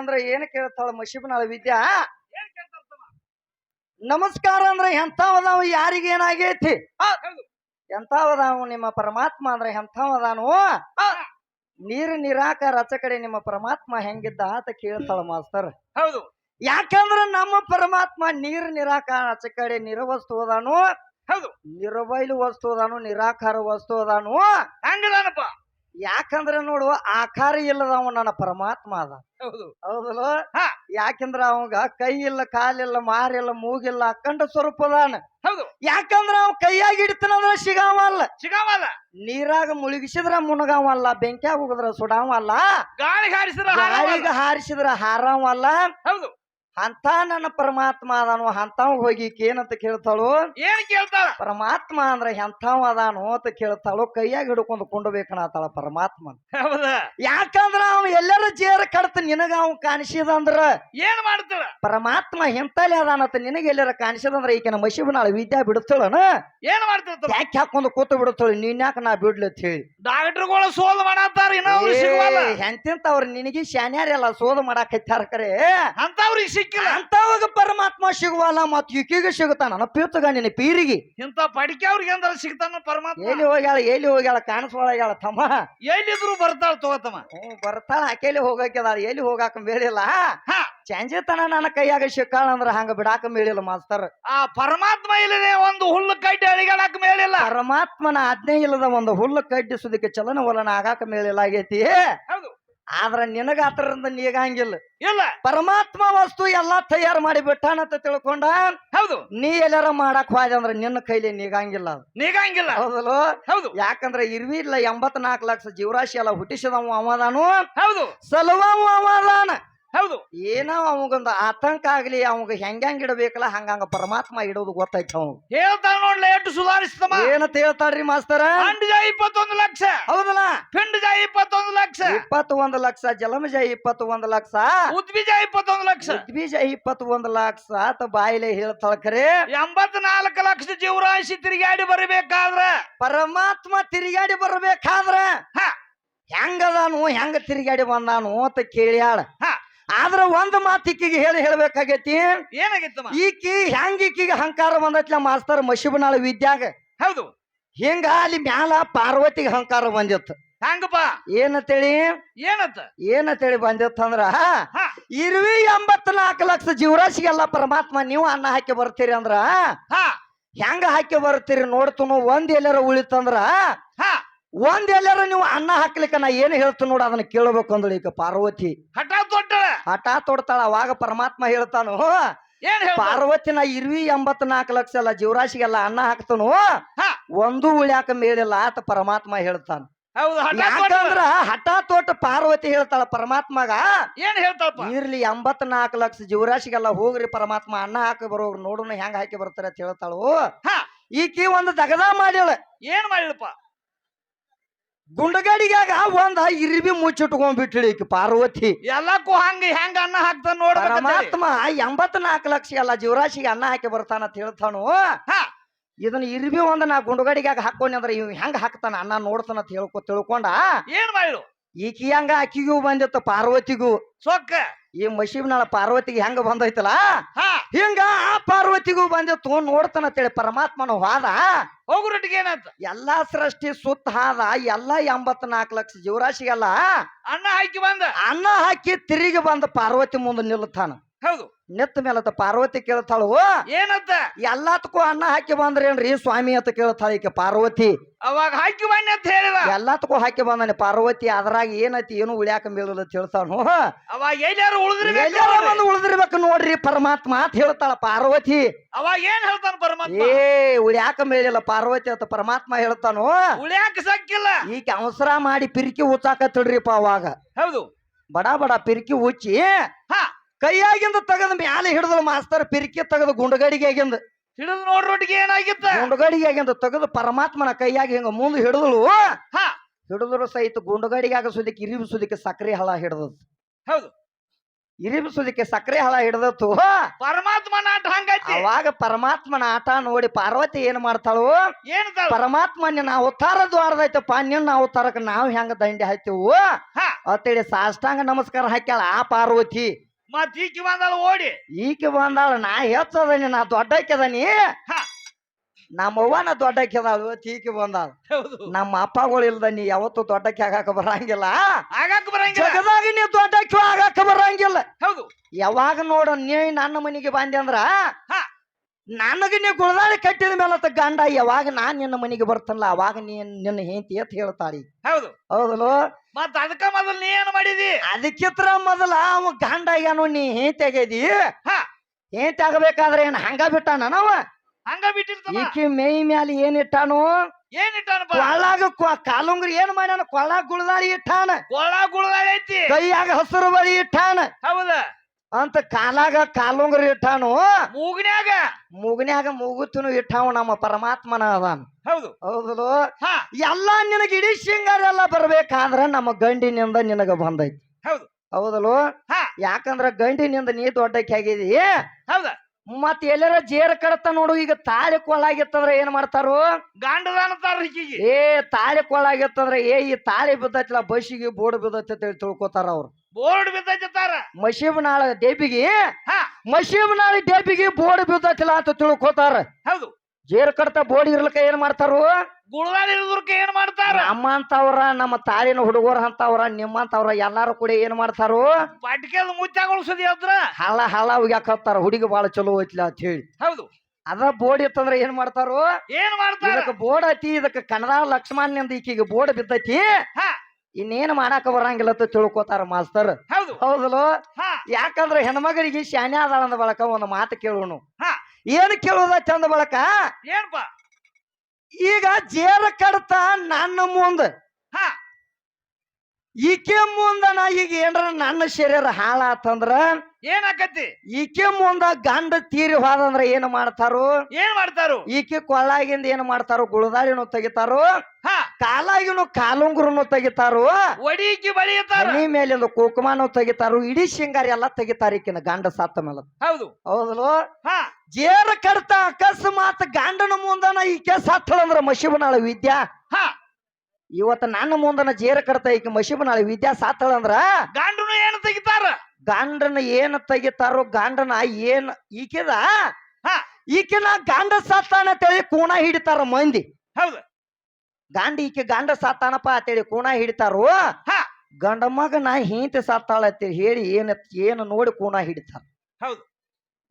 ಯಾಕಂದ್ರ ಏನ್ ಕೇಳ್ತಾಳ ಮಶಿಬನಾಳ ವಿದ್ಯಾ? ನಮಸ್ಕಾರ ಅಂದ್ರೆ ಎಂಥವದಾವ ಯಾರಿಗೇನಾಗೈತಿ ಎಂಥವದಾವು ನಿಮ್ಮ ಪರಮಾತ್ಮ ಅಂದ್ರೆ ಎಂಥವದಾನು ನೀರು ನಿರಾಕಾರ ರಚ ಕಡೆ ನಿಮ್ಮ ಪರಮಾತ್ಮ ಹೆಂಗಿದ್ದ ಆತ ಕೇಳ್ತಾಳ ಮಾಸ್ತರ್. ಹೌದು ಯಾಕಂದ್ರ ನಮ್ಮ ಪರಮಾತ್ಮ ನೀರು ನಿರಾಕಾರ ರಚ ಕಡೆ ನಿರವಸ್ತು ಅದಾನು? ಹೌದು. ನಿರಬೈಲು ವಸ್ತು ಅದಾನು? ನಿರಾಕಾರ ವಸ್ತು ಅದಾನು? ಹಂಗದಾನಪ್ಪ. ಯಾಕಂದ್ರ ನೋಡು ಆಕಾರ ಇಲ್ಲದವ ನನ್ನ ಪರಮಾತ್ಮ ಅದ. ಹೌದು. ಹೌದಲ್ಲ. ಯಾಕಂದ್ರ ಅವಂಗ ಕೈ ಇಲ್ಲ ಕಾಲಿಲ್ಲ ಮಾರಿಲ್ಲ ಮೂಗಿಲ್ಲ ಅಖಂಡ ಸ್ವರೂಪ ಅದಾನ. ಹೌದು. ಯಾಕಂದ್ರ ಅವ ಕೈಯಾಗಿ ಇಡ್ತಾನಂದ್ರ ಸಿಗಾವಲ್ಲ ಸಿಗಾವಲ್ಲ ನೀರಾಗ ಮುಳುಗಿಸಿದ್ರ ಮುಣಗಾವಲ್ಲ ಬೆಂಕಿಯಾಗ ಹೋಗದ್ರ ಸುಡಾವಲ್ಲ ಗಾಳಿ ಹಾರಿಸಿದ್ರ ಗಾಳಿಗ ಹಾರಿಸಿದ್ರ ಹಾರಾವಲ್ಲ ಹೌದು. ಅಂತ ನನ್ನ ಪರಮಾತ್ಮ ಅದಾನು ಅಂತಾವ್ ಹೋಗಿ ಏನಂತ ಕೇಳ್ತಾಳು? ಏನ್ ಕೇಳ್ತಾಳ? ಪರಮಾತ್ಮ ಅಂದ್ರ ಎಂಥವ್ ಅದಾನು ಅಂತ ಕೇಳ್ತಾಳು ಕೈಯಾಗ ಹಿಡ್ಕೊಂಡು ಕೊಂಡ್ಬೇಕಣತಾಳ ಪರಮಾತ್ಮ ಹೌದ? ಯಾಕಂದ್ರ ಅವ್ ಎಲ್ಲರ ಜೇರ್ ಕಡತ ನಿನಗ ಅವ್ ಕಾಣಿಸಿದಂದ್ರ ಏನ್ ಮಾಡ್ತಾಳ? ಪರಮಾತ್ಮ ಎಂತಲೇ ಅದಾನಂತ ನಿನಗೆ ಎಲ್ಲರ ಕಾಣಿಸಿದಂದ್ರ ಈಕಿನ ಮಶಿಬನಾಳ ವಿದ್ಯಾ ಬಿಡುತ್ತಳನ? ಏನ್ ಮಾಡ್ತಾಳ ಯಾಕೆ ಹಾಕೊಂಡು ಕೂತು ಬಿಡುತ್ತಳು? ನೀನ್ ಯಾಕ ನಾ ಬಿಡ್ಲಿ ಅಂತ ಹೇಳಿ. ಡಾಕ್ಟರ್ಗಳು ಸೋಲ್ ಮಾಡತ್ತಾರ ಹೆಂತಿಂತ ಅವ್ರ ನಿನಗಿ ಶಾನ್ಯಾರ ನಿನಗೆ ಸೋದ ಮಾಡಾಕ ಮಾಡಾಕತ್ತಾರ ಕರೆ. ಅಂತವ್ರಿಗೆ ಸಿಕ್ಕಿಲ್ಲ. ಅಂತವಾಗ ಪರಮಾತ್ಮ ಸಿಗುವಲ್ಲ ಮತ್ ಈಕಿಗೆ ಸಿಗುತ್ತಾನ ಪೀರ್ತಗ ನಿನ್ನ ಪೀರಿಗೆ. ಇಂತ ಪಡಿಕೆ ಅವ್ರಿಗೆ ಅಂದ್ರ ಸಿಗ್ತಾನ ಪರಮಾತ್ಮ? ಎಲ್ಲಿ ಹೋಗ್ಯಾಳ ಎಲ್ಲಿ ಹೋಗ್ಯಾಳ ಕಾಣಿಸ್ಕೊಳಗ್ಯಾಳ ತಮ್ಮ? ಎಲ್ಲಿದ್ರು ಬರ್ತಾಳ ತಗೋತಮ್ಮ. ಹ್ಞೂ ಬರ್ತಾಳ ಆಕೆಲಿ ಹೋಗಕ್ಕೆದಾಳ ಎಲ್ಲಿ ಹೋಗಾಕ ಮೇಳಿಲ್ಲ ಹಾ. ಚಾಂಜೇತನ ನನ್ನ ಕೈಯಾಗ ಸಿಕ್ಕಾಳ ಅಂದ್ರ ಹಂಗ ಬಿಡಾಕ ಮೇಳಿಲ್ಲ ಮಾಸ್ತರ್. ಆ ಪರಮಾತ್ಮ ಇಲ್ಲದೆ ಒಂದು ಹುಲ್ಲು ಕಡ್ಡಿ ಅಳಿಗಾಡಕ್ ಮೇಳಿಲ್ಲ ಪರಮಾತ್ಮನ ಆಜ್ಞೆ ಇಲ್ಲದ ಒಂದು ಹುಲ್ಲು ಕಡ್ಡಿಸುದಕ್ಕೆ ಚಲನ ವಲನ ಆಗಾಕ ಮೇಳಿಲ್ಲ ಆಗೈತಿ. ಹೌದು. ಆದ್ರ ನಿನಗ ಆತರಿಂದ ನೀಗಂಗಿಲ್ಲ. ಇಲ್ಲ. ಪರಮಾತ್ಮ ವಸ್ತು ಎಲ್ಲಾ ತಯಾರು ಮಾಡಿ ಬಿಟ್ಟಾನಂತ ತಿಳ್ಕೊಂಡ ಹೌದು. ನೀ ಎಲ್ಲಾರ ಮಾಡಕ್ ಹೋದ ಅಂದ್ರ ನಿನ್ನ ಕೈಲಿ ನೀಗಂಗಿಲ್ಲ ಅದು. ನೀಗಂಗಿಲ್ಲ. ಹೌದಲ್ಲ? ಹೌದು. ಯಾಕಂದ್ರ ಇರ್ವಿ ಇಲ್ಲ ಎಂಬತ್ನಾಲ್ಕು ಲಕ್ಷ ಜೀವರಾಶಿ ಎಲ್ಲ ಹುಟ್ಟಿಸಿದವ ಅವದಾನು ಹೌದು. ಸಲುವ ಅವದಾನ ಹೌದು. ಏನೋ ಅವಂಗೊಂದು ಆತಂಕ ಆಗ್ಲಿ ಅವಂಗ ಹೆಂಗ್ ಇಡಬೇಕಲ್ಲ ಹಂಗಂಗ ಪರಮಾತ್ಮ ಇಡೋದು ಗೊತ್ತಾಯ್ತು ಅವ್ನು ಹೇಳ್ತಾನ ನೋಡ್ಲ ಎಷ್ಟು ಸುಧಾರಿಸ್ತಮ್ಮ. ಏನಂತ ಹೇಳ್ತಾರ್ರಿ ಮಾಸ್ತರ? ಅಂಡಜ ಇಪ್ಪತ್ತೊಂದು ಲಕ್ಷ. ಹೌದಲ್ಲ? ಪಿಂಡಜ ಇಪ್ಪತ್ತೊಂದು ಲಕ್ಷ. ಇಪ್ಪತ್ತು ಒಂದು ಲಕ್ಷ ಜಲಮಜ ಇಪ್ಪತ್ತು ಒಂದು ಲಕ್ಷ. ಉದ್ಬೀಜ ಇಪ್ಪತ್ತೊಂದು ಲಕ್ಷ. ಬೀಜ ಇಪ್ಪತ್ತು ಒಂದು ಲಕ್ಷ ಆತ ಬಾಯಿಲೆ ಹೇಳ್ತಾಳ ಖರೆ ಎಂಬತ್ನಾಲ್ಕು ಲಕ್ಷ ಜೀವರಾಶಿ ತಿರುಗಾಡಿ ಬರಬೇಕಾದ್ರ. ಪರಮಾತ್ಮ ತಿರುಗಾಡಿ ಬರಬೇಕಾದ್ರೆ. ಹ. ಹೆಂಗದಾನು ಹೆಂಗ ತಿರುಗಾಡಿ ಬಂದಾನು ಅಂತ ಕೇಳ್ಯಾಳ. ಹ. ಆದ್ರ ಒಂದ್ ಮಾತು ಈಕಿಗೆ ಹೇಳಿ ಹೇಳ್ಬೇಕಾಗೈತಿ? ಏನಾಗಿತ್ತು ಈಕಿ ಹೆಂಗ ಈಕಿಗೆ ಅಹಂಕಾರ ನಮ್ಮ ಮಾಸ್ತರ್ ಮಶಿಬನಾಳ ವಿದ್ಯಾಗ? ಹೌದು. ಹಿಂಗ ಅಲ್ಲಿ ಮ್ಯಾಲ ಪಾರ್ವತಿಗೆ ಅಹಂಕಾರ ಬಂದಿತ್ತು. ಹಂಗಪ್ಪ. ಏನಂತೇಳಿ? ಏನತ್ತ ಏನಂತೇಳಿ ಬಂದಿತ್ತಂದ್ರ ಅಂದ್ರ ಇರುವಿ ಎಂಬತ್ನಾಲ್ಕು ಲಕ್ಷ ಜೀವರಾಶಿಗೆಲ್ಲ ಪರಮಾತ್ಮ ನೀವು ಅನ್ನ ಹಾಕಿ ಬರ್ತೀರಿ ಅಂದ್ರ ಹಾ. ಹೆಂಗ ಹಾಕಿ ಬರ್ತೀರಿ ನೋಡ್ತನು ಒಂದ್ ಎಲ್ಲಾರ ಉಳಿತಂದ್ರ ಹಾ. ಒಂದ್ ಎಲ್ಲಾರ ನೀವು ಅನ್ನ ಹಾಕ್ಲಿಕ್ಕೆ ನಾ ಏನ್ ಹೇಳ್ತೀನಿ ನೋಡ ಅದನ್ನ ಕೇಳ್ಬೇಕು ಅಂದಳು ಈಗ ಪಾರ್ವತಿ. ಹಠ ಹಠ ತೊಡ್ತಾಳ ಅವಾಗ ಪರಮಾತ್ಮ ಹೇಳ್ತಾನು ಏನ್ ಇರ್ವಿ ಎಂಬತ್ ನಾಲ್ಕು ಇರ್ವಿ ಎಂಬತ್ನಾಲ್ಕು ಲಕ್ಷ ಅಲ್ಲ ಜೀವರಾಶಿಗೆಲ್ಲ ಅನ್ನ ಹಾಕ್ತನು. ಒಂದು ಉಳ್ಯಾಕ ಮೇಲಿಲ್ಲ ಆತ ಪರಮಾತ್ಮ ಹೇಳ್ತಾನ. ಯಾಕಂದ್ರ ಹಠ ತೋಟ ಪಾರ್ವತಿ ಹೇಳ್ತಾಳ ಪರಮಾತ್ಮಗ. ಏನ್ ಹೇಳ್ತಾಳ ಇರ್ಲಿ ಎಂಬತ್ನಾಲ್ಕು ಲಕ್ಷ ಜೀವರಾಶಿಗೆಲ್ಲ ಹೋಗ್ರಿ ಪರಮಾತ್ಮ ಅನ್ನ ಹಾಕಿ ಬರೋರು ನೋಡೋಣ ಹೆಂಗ್ ಹಾಕಿ ಬರ್ತಾರೆ ಅಂತ ಹೇಳ್ತಾಳು. ಈಕಿ ಒಂದು ದಗದ ಮಾಡ್ಯಾಳ. ಏನ್ ಮಾಡಿಳಪ್ಪ ಗುಂಡಗಡಿಗ್ಯಾಗ ಒಂದ ಇರ್ಬಿ ಮುಚ್ಚಿಟ್ಕೊಂಡ್ಬಿಟ್ಳಿ ಈಕಿ ಪಾರ್ವತಿ. ಎಲ್ಲಕ್ಕೂ ಹಂಗ ಹೆಂಗ ಅನ್ನ ಹಾಕ್ತಾನ ನೋಡ್ಬೇಕು ಪರಮಾತ್ಮ ಎಂಬತ್ನಾಲ್ಕು ಲಕ್ಷ ಎಲ್ಲ ಜೀವರಾಶಿಗೆ ಅನ್ನ ಹಾಕಿ ಬರ್ತಾನ ಅಂತ ಹೇಳ್ತಾನು? ಹಾ. ಇದನ್ನ ಇರ್ಬಿ ಒಂದ ನಾ ಗುಂಡಗಡಿಗ್ಯಾಗ ಹಾಕೊಂಡಿ ಅಂದ್ರೆ ಇವ್ ಹೆಂಗ ಹಾಕ್ತಾನ ಅನ್ನ ನೋಡ್ತಾನ ಅಂತ ಹೇಳ್ಕೊ ತಿಳ್ಕೊಂಡ? ಏನ್ ಮಾಡ್ಲು ಈಕಿ ಹಂಗ ಆಕಿಗೂ ಬಂದಿತ್ತು ಪಾರ್ವತಿಗೂ. ಸೊಕ್ಕ. ಈ ಮಶೀಬ್ನಾಳ ಪಾರ್ವತಿಗೆ ಹೆಂಗ ಬಂದೈತಲ್ಲ ಹಿಂಗ ಆ ಪಾರ್ವತಿಗೂ ಬಂದಿತ್ತು ನೋಡ್ತಾನ ಅಂತೇಳಿ ಪರಮಾತ್ಮನ ವಾದ. ಹೋಗ್ರೊಟ್ಟಿಗೆ ಏನಂತ? ಎಲ್ಲಾ ಸೃಷ್ಟಿ ಸುತ್ತ ಹಾದ ಎಲ್ಲಾ ಎಂಬತ್ನಾಲ್ಕು ಲಕ್ಷ ಜೀವರಾಶಿಗೆಲ್ಲ. ಅನ್ನ ಹಾಕಿ ಬಂದ. ಅನ್ನ ಹಾಕಿ ತಿರುಗಿ ಬಂದ ಪಾರ್ವತಿ ಮುಂದೆ ನಿಲ್ತಾನ ಹೌದು. ನಿತ್ತ ಮೇಲತ್ತ ಪಾರ್ವತಿ ಕೇಳ್ತಾಳು ಏನಂತ? ಎಲ್ಲದಕ್ಕೂ ಅನ್ನ ಹಾಕಿ ಬಂದ್ರೇನ್ರಿ? ಸ್ವಾಮಿ ಅಂತ ಕೇಳ್ತಾಳ ಈಕೆ ಪಾರ್ವತಿ. ಅವಾಗ ಹಾಕಿ ಬನ್ನಿ ಅಂತ ಹೇಳಿದ. ಎಲ್ಲದಕ್ಕೂ ಹಾಕಿ ಬಂದಾನೆ ಪಾರ್ವತಿ ಅದ್ರಾಗ ಏನೈತಿ ಏನು ಉಳ್ಯಾಕ ಅಂತ ಹೇಳ್ತಾನು ಅವಾಗ ಎಲ್ಲಾರು ಉಳಿದ್ರಿ ಎಲ್ಲಾರು ಬಂದು ಉಳಿದಿರ್ಬೇಕು ನೋಡ್ರಿ ಪರಮಾತ್ಮ ಅಂತ ಹೇಳ್ತಾಳ ಪಾರ್ವತಿ. ಅವಾಗ ಏನ್ ಹೇಳ್ತಾನ ಪರಮಾತ್ಮ? ಏ ಉಳ್ಯಾಕ ಮೇಲಿಲ್ಲ ಪಾರ್ವತಿ ಅಂತ ಪರಮಾತ್ಮ ಹೇಳ್ತಾನು. ಉಳ್ಯಾಕ ಸಕ್ಕಿಲ್ಲ. ಈಗ ಅವಸರ ಮಾಡಿ ಪಿರಿಕಿ ಉಚ್ಚಾಕತ್ತಿಡ್ರಿಪ್ಪ ಅವಾಗ. ಹೌದು. ಬಡ ಬಡ ಪಿರಿಕಿ ಉಚ್ಚಿ ಹಾ. ಕೈಯಾಗಿಂದ ತೆಗೆದ ಮ್ಯಾಲೆ ಹಿಡಿದಳು ಮಾಸ್ತರ್ ಪಿರಿಕಿ ತೆಗೆದು ಗುಂಡಗಡಿಗೆಗಿಂದ ಹಿಡಿದು ನೋಡ್ರೊಟ್ಟಿಗೆ ಏನಾಗಿತ್ತ? ಗುಂಡಗಡಿಗೆಗಿಂದ ತೆಗೆದು ಪರಮಾತ್ಮನ ಕೈಯಾಗಿ ಹಿಂಗ ಮುಂದೆ ಹಿಡಿದಳು. ಹಾ. ಹಿಡಿದ್ರು ಸಹಿತ ಗುಂಡಗಡಿಗೆ ಸುದಿಕ್ಕೆ ಇರಿಬಿಸೋದಕ್ಕೆ ಸಕ್ಕರೆ ಸಕ್ರೆ ಹಳ ಹಿಡ್ದದು ಹೌದು. ಇರಿಬಿಸೋದಕ್ಕೆ ಸಕ್ಕರೆ ಸಕ್ರೆ ಹಳ ಹಿಡ್ದತ್ತು. ಪರಮಾತ್ಮನ ಆಟ ಹಂಗೈತಿ. ಅವಾಗ ಪರಮಾತ್ಮನ ಆಟ ನೋಡಿ ಪಾರ್ವತಿ ಏನ್ ಮಾಡ್ತಾಳು? ಏನ್ ಪರಮಾತ್ಮನ ನಾವು ಅವತಾರ ದ್ವಾರದೈತಪ್ಪ ನಿನ್ನ ಅವತಾರಕ್ಕೆ ನಾವು ಹೆಂಗ ದಂಡಿ ಹಾಕ್ತೇವು? ಹಾ. ಅಂತೇಳಿ ಸಾಷ್ಟಾಂಗ ನಮಸ್ಕಾರ ಹಾಕ್ಯಾಳ ಆ ಪಾರ್ವತಿ. ಮತ್ ಈಕಿ ಬಂದಾಳ ಓಡಿ. ಈಕೆ ಬಂದಾಳ ನಾ ಹೆಚ್ಚದನಿ ನಾ ದೊಡ್ಡಕ್ಕೆದನಿ. ಹಾ. ನಮ್ಮವ್ವನ ದೊಡ್ಡಕ್ಕೆದಾಳು ಈಕೆ ಬಂದಾಳ. ನಮ್ಮ ಅಪ್ಪಗಳು ಇಲ್ದ ನೀ ಯಾವತ್ತು ದೊಡ್ಡಕ್ಕೆ ಆಗಾಕ ಬರಂಗಿಲ್ಲ. ಆಗಾಕ ಬರಂಗಿಲ್ಲ. ಜಗದಾಗ ನೀ ದೊಡ್ಡಕ್ಕೆ ಆಗಾಕ ಬರಂಗಿಲ್ಲ. ಹೌದು. ಯಾವಾಗ ನೋಡು ನೀ ನನ್ನ ಮನೆಗೆ ಬಂದೆ ಅಂದ್ರ ಹಾ. ನನಗೆ ನೀ ಗುಳದಾಳಿ ಕಟ್ಟಿದ ಮೇಲೆ ಅಂತ ಗಂಡ ಯಾವಾಗ ನಾನ್ ನಿನ್ನ ಮನೆಗೆ ಬರ್ತನಲ್ಲ ಅವಾಗ ನೀನ್ ನಿನ್ನ ಹೆಂಡತಿ ಅಂತ ಹೇಳ್ತಾರಿ ಹೌದು. ಹೌದಲ್ಲೋ? ಮತ್ತ ಅದಕ್ಕ ಮೊದಲ್ ನೀ ಏನ್ ಮಾಡಿದಿ? ಅದಕ್ಕಿತ್ರ ಮೊದಲ ಅವ ಗಂಡ ಆಗ್ಯಾನು ನೀ ಹೆಂಡತಿ ಆಗ್ಯದಿ? ಹಾ. ಹೆಂಡತಿ ಆಗಬೇಕಾದ್ರೆ ಏನ್ ಹಂಗ ಬಿಟ್ಟಾನ ನಾವ ಹಂಗ ಬಿಟ್ಟಿರ್ತಾನ ಈಕಿ ಮೇಯ್ ಮ್ಯಾಲ ಏನ್ ಇಟ್ಟಾನು? ಏನ್ ಇಟ್ಟಾನಪ್ಪ ಕೊಳ್ಳಾಗ ಕಾಲುಂಗ್ರಿ ಏನ್ ಮಾಡ್ಯಾನ? ಕೊಳ್ಳಾಗ ಗುಳದಾಳಿ ಇಟ್ಟಾನ. ಕೊಳ ಗುಳದಾಳಿ ಐತಿ. ಕೈಯಾಗ ಹಸಿರು ಬಳಿ ಇಟ್ಟಾನ. ಹೌದ. ಅಂತ ಕಾಲಾಗ ಕಾಲುಂಗ್ರಿ ಇಟ್ಟಾನು. ಮೂಗ್ನ್ಯಾಗ? ಮುಗನ್ಯಾಗ ಮೂಗುತ್ತನು ಇಟ್ಟಾವ ನಮ್ಮ ಪರಮಾತ್ಮನ ಅದಾನ. ಹೌದು. ಹೌದಲು? ಹಾ. ಎಲ್ಲಾ ನಿನಗ ಇಡೀ ಸಿಂಗಾರ ಎಲ್ಲ ಬರ್ಬೇಕಾದ್ರ ನಮ್ಮ ಗಂಡಿನಿಂದ ನಿನಗ ಬಂದೈತಿ. ಹೌದು. ಹೌದಲ್ವ ಹಾ. ಯಾಕಂದ್ರ ಗಂಡಿನಿಂದ ನೀ ದೊಡ್ಡಕ್ಕೆ ಆಗಿದಿ ಹೌದ. ಮತ್ ಎಲ್ಲರ ಜೇರ ಕಡತ ನೋಡು ಈಗ ತಾಳಿ ಕೊಳಾಗಿತ್ತಂದ್ರ ಏನ್ ಮಾಡ್ತಾರು? ಗಾಂಡದಾನತಾರ ಏ ತಾಳಿ ಕೊಳಾಗಿತ್ತಂದ್ರ ಏ ಈ ತಾಳಿ ಬಿದ್ದೈತಿಲ್ಲ ಬಸ್ಸಿಗೆ ಬೋರ್ಡ್ ಬಿದ್ದೈತಿ ಅಂತ ಹೇಳಿ ತಿಳ್ಕೊತಾರ ಅವ್ರು. ಬೋರ್ಡ್ ಬಿದ್ದಚಿತ್ತಾರ ಮಶೀಬ್ ನಾಳ ಮಶೀಬನಾಳ ದೇಬಿಗಿ ಬೋರ್ಡ್ ಬಿದ್ದೈತಿಲ್ಲ ಅಂತ ತಿಳ್ಕೊತಾರ. ಹೌದು. ಜೇರ್ ಕಡತ ಬೋರ್ಡ್ ಇರ್ಲಿಕ್ಕ ಏನ್ ಮಾಡ್ತಾರು? ಗುಳದಾಳಿ ಇರುದ್ರಕ್ಕೆ ಏನ್ ಮಾಡ್ತಾರ? ನಮ್ಮಂತವ್ರ ನಮ್ಮ ತಾಯಿನ ಹುಡುಗರ ಅಂತವ್ರ ನಿಮ್ಮಂತವ್ರ ಎಲ್ಲಾರು ಕೂಡ ಏನ್ ಮಾಡ್ತಾರು? ಪಟ್ಕೆದ ಮುಚ್ಚಾಗೊಳಿಸದಿ ಅದ್ರ? ಹಳ ಹಳ ಹೋಗ್ಯಾಕತ್ತಾರ. ಹುಡುಗಿ ಬಾಳ ಚಲೋ ಐತಿಲ್ಲ ಅಂತ ಹೇಳಿ. ಹೌದು. ಅದ ಬೋರ್ಡ್ ಇತ್ತಂದ್ರ ಏನ್ ಮಾಡ್ತಾರು? ಏನ್ ಮಾಡ್ತಾರ? ಬೋರ್ಡ್ ಐತಿ ಇದಕ್ಕ ಕನ್ನಡ ಲಕ್ಷ್ಮಣನಿಂದ ಈಕಿಗೆ ಬೋರ್ಡ್ ಬಿದ್ದೈತಿ. ಹಾ. ಇನ್ನೇನ್ ಮಾಡಾಕ ಬರಂಗಿಲ್ಲ ಅಂತ ತಿಳ್ಕೊತಾರ ಮಾಸ್ತರ್. ಹೌದು. ಯಾಕಂದ್ರೆ ಹಾ. ಯಾಕಂದ್ರ ಹೆಣ್ಮಗಳಿಗೆ ಶಾನೆ ಆದಾಳಂದ ಬಳಕ ಒಂದು ಮಾತು ಕೇಳೋನು ಏನು ಕೇಳುದ ಕೇಳೋದ ಚಂದ ಬಳಕ? ಏನ್ಪ? ಈಗ ಜೇರ ಕಡತ ನನ್ನ ಮುಂದ. ಈಕೆ ಮುಂದ ನಾ ಈಗ ಏನ್ರ ನನ್ನ ಶರೀರ ಹಾಳಾತಂದ್ರ? ಏನಾಕತಿ ಈಕೆ ಮುಂದ ಗಂಡ ತೀರಿ ಹೋದಂದ್ರ ಏನ್ ಮಾಡ್ತಾರು? ಏನ್ ಮಾಡ್ತಾರು? ಈಕೆ ಕೊಳ್ಳಾಗಿಂದ ಏನ್ ಮಾಡ್ತಾರು? ಗುಳದಾಳಿನೂ ತೆಗಿತಾರು? ಹಾ. ಕಾಲಾಗಿನೂ ಕಾಲುಂಗುರನು ತೆಗಿತಾರು? ಒಡಿಕಿ ಬಳಿಯತಾರು ಈ ಮೇಲಿಂದ ಕುಕುಮಾನು ತೆಗಿತಾರು? ಇಡೀ ಶೃಂಗಾರ ಎಲ್ಲಾ ತೆಗಿತಾರ ಈಕಿನ ಗಂಡ ಸತ್ತ ಮೇಲೆ. ಹೌದು. ಹೌದಲ್ವ ಹಾ. ಜೇರ ಕಡತ ಅಕಸ್ಮಾತ್ ಗಂಡನ ಮುಂದನ ಈಕೆ ಸತ್ತಳಂದ್ರ ಮಶಿಬನಾಳ ವಿದ್ಯಾ? ಹಾ. ಇವತ್ತ ನನ್ನ ಮುಂದನ ಜೇರ ಕಡ್ತಾ ಈಕೆ ಮಶಿಬನಾಳ ವಿದ್ಯಾ ಸಾತಳಂದ್ರ ಗಂಡನು ಏನ್ ತೆಗಿತಾರ? ಗಂಡನ ಏನ್ ತೆಗಿತಾರೋ ಗಂಡನ ಏನ್ ಈಕೆದ? ಹಾ. ಈಕಿನ ಗಂಡ ಸಾತಾನ ಅಂತೇಳಿ ಕೂಣ ಹಿಡಿತಾರ ಮಂದಿ. ಹೌದು. ಗಂಡ ಈಕೆ ಗಂಡ ಸಾತಾನಪ್ಪ ಅಂತೇಳಿ ಕೂಣ ಹಿಡಿತಾರು? ಹಾ. ಗಂಡ ನಾ ಹಿಂತಿ ಸತ್ತಾಳ ಅಂತೇಳಿ ಹೇಳಿ ಏನ್ ಏನು ನೋಡಿ ಕೂಣ ಹಿಡಿತಾರ. ಹೌದು.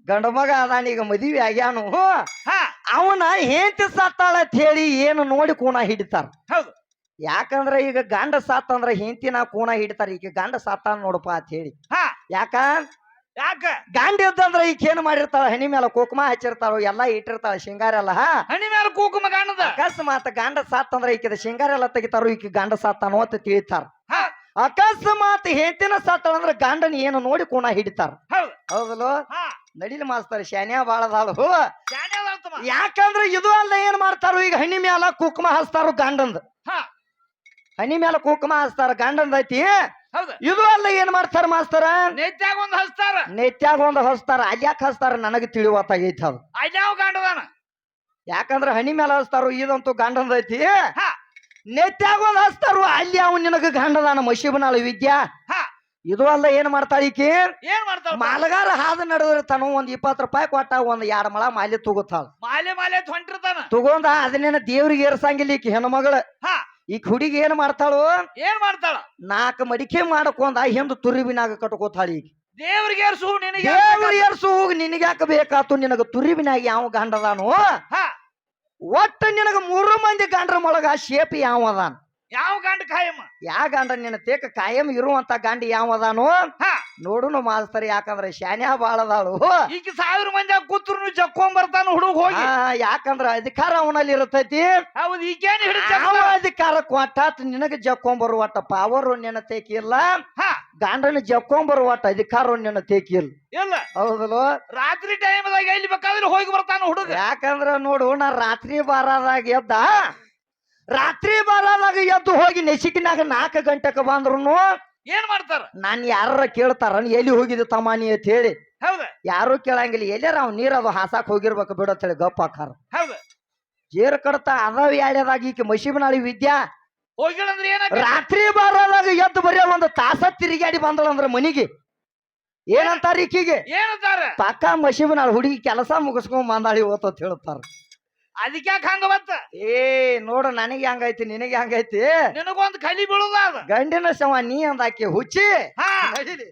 ಗಂಡ ಮಗ ಅದಾನೀಗ ಮದುವೆ ಆಗ್ಯಾನು. ಹಾ. ಅವನ ಹೆಂಡತಿ ಸತ್ತಾಳ ಅಂತ ಹೇಳಿ ಏನು ನೋಡಿ ಕೂಣ ಹಿಡಿತಾರ. ಹೌದು. ಯಾಕಂದ್ರ ಈಗ ಗಂಡ ಸತ್ತಂದ್ರ ಹೆಂಡತಿನ ಕೋಣ ಹಿಡಿತಾರ. ಈಗ ಗಂಡ ಸಾತಾನ ನೋಡಪ್ಪ ಅಂತ ಹೇಳಿ. ಹಾ. ಯಾಕ? ಯಾಕ? ಗಂಡ ಇದ್ದಂದ್ರ ಈಗ ಏನ್ ಮಾಡಿರ್ತಾಳ? ಹಣಿ ಮೇಲೆ ಕುಕುಮ ಹಚ್ಚಿರ್ತಾಳ ಎಲ್ಲಾ ಇಟ್ಟಿರ್ತಾಳ ಶೃಂಗಾರ ಎಲ್ಲ ಹಣಿ ಮೇಲೆ ಕುಕುಮ ಗಂಡದ ಅಕಸ್ಮಾತ್ ಗಂಡ ಸತ್ತಂದ್ರ ಈಕಿದ ಶೃಂಗಾರ ಎಲ್ಲ ತಗಿತಾರ ಈಕಿ ಗಂಡ ಸತ್ತಾನೋ ಅಂತ ತಿಳಿತಾರ. ಹಾ. ಅಕಸ್ಮಾತ್ ಹೆಂಡತಿನ ಅಂದ್ರೆ ಗಂಡನ ಏನು ನೋಡಿ ಕೋಣ ಹಿಡಿತಾರ. ಹೌದಲ್ಲ? ನಡಿಲಿ ಮಾಸ್ತಾರ ಶಾನ್ಯಾ ಬಾಳದಾಳು. ಯಾಕಂದ್ರ ಇದು ಅಲ್ಲ ಏನ್ ಮಾಡ್ತಾರು ಈಗ ಹಣಿ ಮ್ಯಾಲ ಕುಕುಮ ಹಚ್ತಾರು ಗಂಡಂದ. ಹನಿ ಮ್ಯಾಲ ಕುಂಕುಮ ಹಚ್ತಾರ ಗಂಡನ್ ಐತಿ. ಹೌದು. ಇದು ಅಲ್ಲ ಏನ್ ಮಾಡ್ತಾರ ಮಾಸ್ತರ? ನೆತ್ಯಾಗ ಒಂದ್ ಹಚ್ತಾರ. ನೆತ್ಯಾಗ ಒಂದ್ ಹಚ್ತಾರ. ಅಲ್ಯಾಕ್ ಹಚ್ತಾರ? ನನಗ ತಿಳಿವತ್ತಾಗೈತಿ ಅದು. ಅಲ್ಯಾವ ಗಂಡದಾನ? ಯಾಕಂದ್ರ ಹನಿ ಮೇಲೆ ಹಚ್ತಾರು ಇದಂತೂ ಹಾ. ನೆತ್ಯಾಗ ಒಂದ್ ಹಚ್ತಾರು ಅಲ್ಲಿ ಅವ್ ನಿನಗ ಗಂಡದಾನ ಮಶೀಬನಾಳ ವಿದ್ಯಾ. ಹಾ. ಇದು ಅಲ್ಲ ಏನ್ ಮಾಡ್ತಾಳ ಈಕಿ? ಏನ್ ಮಾಡ್ತಾಳ ಮಾಲಗಾರ ಹಾದ ತನ ಒಂದ್ ಇಪ್ಪತ್ತು ರೂಪಾಯಿ ಕೊಟ್ಟ ಒಂದ್ ಎರಡ್ ಮಳ ಮಾಲೆ ತಗೋತಾಳ ಮಾಲೆ ಮಾಲೆ ಹೊಂಟಿರ್ತಾನ ತಗೊಂಡ ಅದನ್ನೇನ ದೇವ್ರಿಗೆ ಏರ್ಸಂಗಿಲ್ಲ ಈಕಿ ಹೆಣ್ಮಗಳ. ಹಾ. ಈಗ ಹುಡುಗಿ ಏನ್ ಮಾಡ್ತಾಳು? ಏನ್ ಮಾಡ್ತಾಳ? ನಾಲ್ಕು ಮಡಿಕೆ ಮಾಡಕೊಂದ ಹಿಂದ ತುರಿಬಿನಾಗ ಕಟ್ಕೋತಾಳ ಈಗ. ದೇವ್ರಿಗೆ ಏರ್ಸು ನಿನಗೆ ಏರ್ಸು ನಿನಗೆ ನಿನಗ್ಯಾಕ ಬೇಕಾತು? ನಿನಗ ತುರಿಬಿನಾಗ ಯಾವ ಗಂಡದಾನು? ಹಾ. ಒಟ್ಟ ನಿನಗ ಮೂರು ಮಂದಿ ಗಂಡ್ರ ಮೊಳಗ ಶೇಪ್ ಯಾವ ಅದಾನ? ಯಾವ ಗಂಡ ಕಾಯಮ್ಮ ಯಾ ಗಂಡ ನಿನ್ನ ತೇಕ ಕಾಯಂ ಇರುವಂತ ಗಂಡ ಯಾವ ಅದಾನು ಹಾ. ನೋಡುನು ಮಾಸ್ತರ್ ಯಾಕಂದ್ರೆ ಶಾನ್ಯಾ ಬಾಳ ಅದಾಳು ಈಗ ಸಾವಿರ ಮಂದಿ ಕೂತ್ರು ಜಕ್ಕೊಂಡ್ ಬರ್ತಾನ ಹುಡುಗ ಹೋಗಿ? ಯಾಕಂದ್ರ ಅಧಿಕಾರ ಅವನಲ್ಲಿ ಇರತೈತಿ. ಹೌದು ಈಗೇನು ಹಿಡಿದ ಅಧಿಕಾರ ಕೊಟ್ಟಾತ್ ನಿನಗ ಜಕ್ಕೊಂಬರು ಒಟ್ಟ ಪಾವರ್ ನಿನ್ನ ತೇಕಿಲ್ಲ ಹಾ. ಗಂಡನ ಜಕ್ಕೊಂಬರು ಒಟ್ಟ ಅಧಿಕಾರ ನಿನ್ನ ತೇಕಿಲ್ಲ ಇಲ್ಲ. ಹೌದಲ್ವ ರಾತ್ರಿ ಟೈಮ್ದಾಗ ಎಲ್ಲಿ ಬೇಕಾದ್ರೆ ಹೋಗಿ ಬರ್ತಾನ ಹುಡುಗ. ಯಾಕಂದ್ರ ನೋಡು ನಾ ರಾತ್ರಿ ಬಾರದಾಗ ಎದ್ದ ರಾತ್ರಿ ಬಾರದಾಗ ಎದ್ದು ಹೋಗಿ ನೆಸಿಕಿನಾಗ ನಾಲ್ಕು ಗಂಟೆಕ ಬಂದ್ರು ಏನ್ ಮಾಡ್ತಾರ? ನಾನು ಯಾರ ಕೇಳ್ತಾರ? ಎಲ್ಲಿ ಹೋಗಿದ್ದು ತಮಾನಿ ಅಂತ ಹೇಳಿ. ಹೌದ. ಯಾರು ಕೇಳಂಗಿಲ್ಲ. ಎಲ್ಲಾರ ಅವ್ ನೀರ್ ಅದು ಹಾಸಾಕ್ ಹೋಗಿರ್ಬೇಕು ಬಿಡತ್ತೇಳಿ ಹೇಳಿ ಹಾಕಾರ ಹೌದ. ಜೇರ್ ಕಡತ ಅದಾವ ಯಾಳ್ಯದಾಗ ಈಕೆ ಮಶಿಬನಾಳಿ ವಿದ್ಯಾ. ಹೋಗಿಳಂದ್ರ ಏನ ರಾತ್ರಿ ಬಾರದಾಗ ಎದ್ದು ಬರೀ ಒಂದು ತಾಸ ತಿರುಗಾಡಿ ಬಂದಳಂದ್ರ ಮನಿಗೆ. ಏನಂತಾರ ಈಕಿಗೆ? ಏನಂತಾರ? ಪಕ್ಕ ಮಶಿಬನಾಳ ಹುಡುಗಿ ಕೆಲಸ ಮುಗಿಸ್ಕೊಂಡ್ ಬಂದಾಳಿ ಓತ ಹೇಳ್ತಾರ. ಅದಕ್ಯಾಕ ಹಂಗ ಬತ್ತ ಏ ನೋಡು ನನಗೆ ಹಂಗೈತಿ ನಿನಗೆ ಹಂಗೈತಿ ನಿನಗೊಂದು ಕಲಿ ಬೀಳುದ ಅದ. ಗಂಡಿನ ಶವ ನೀ ಅಂದಾಕೆ ಹುಚ್ಚಿ. ಹಾ. ನಡೀಲಿ.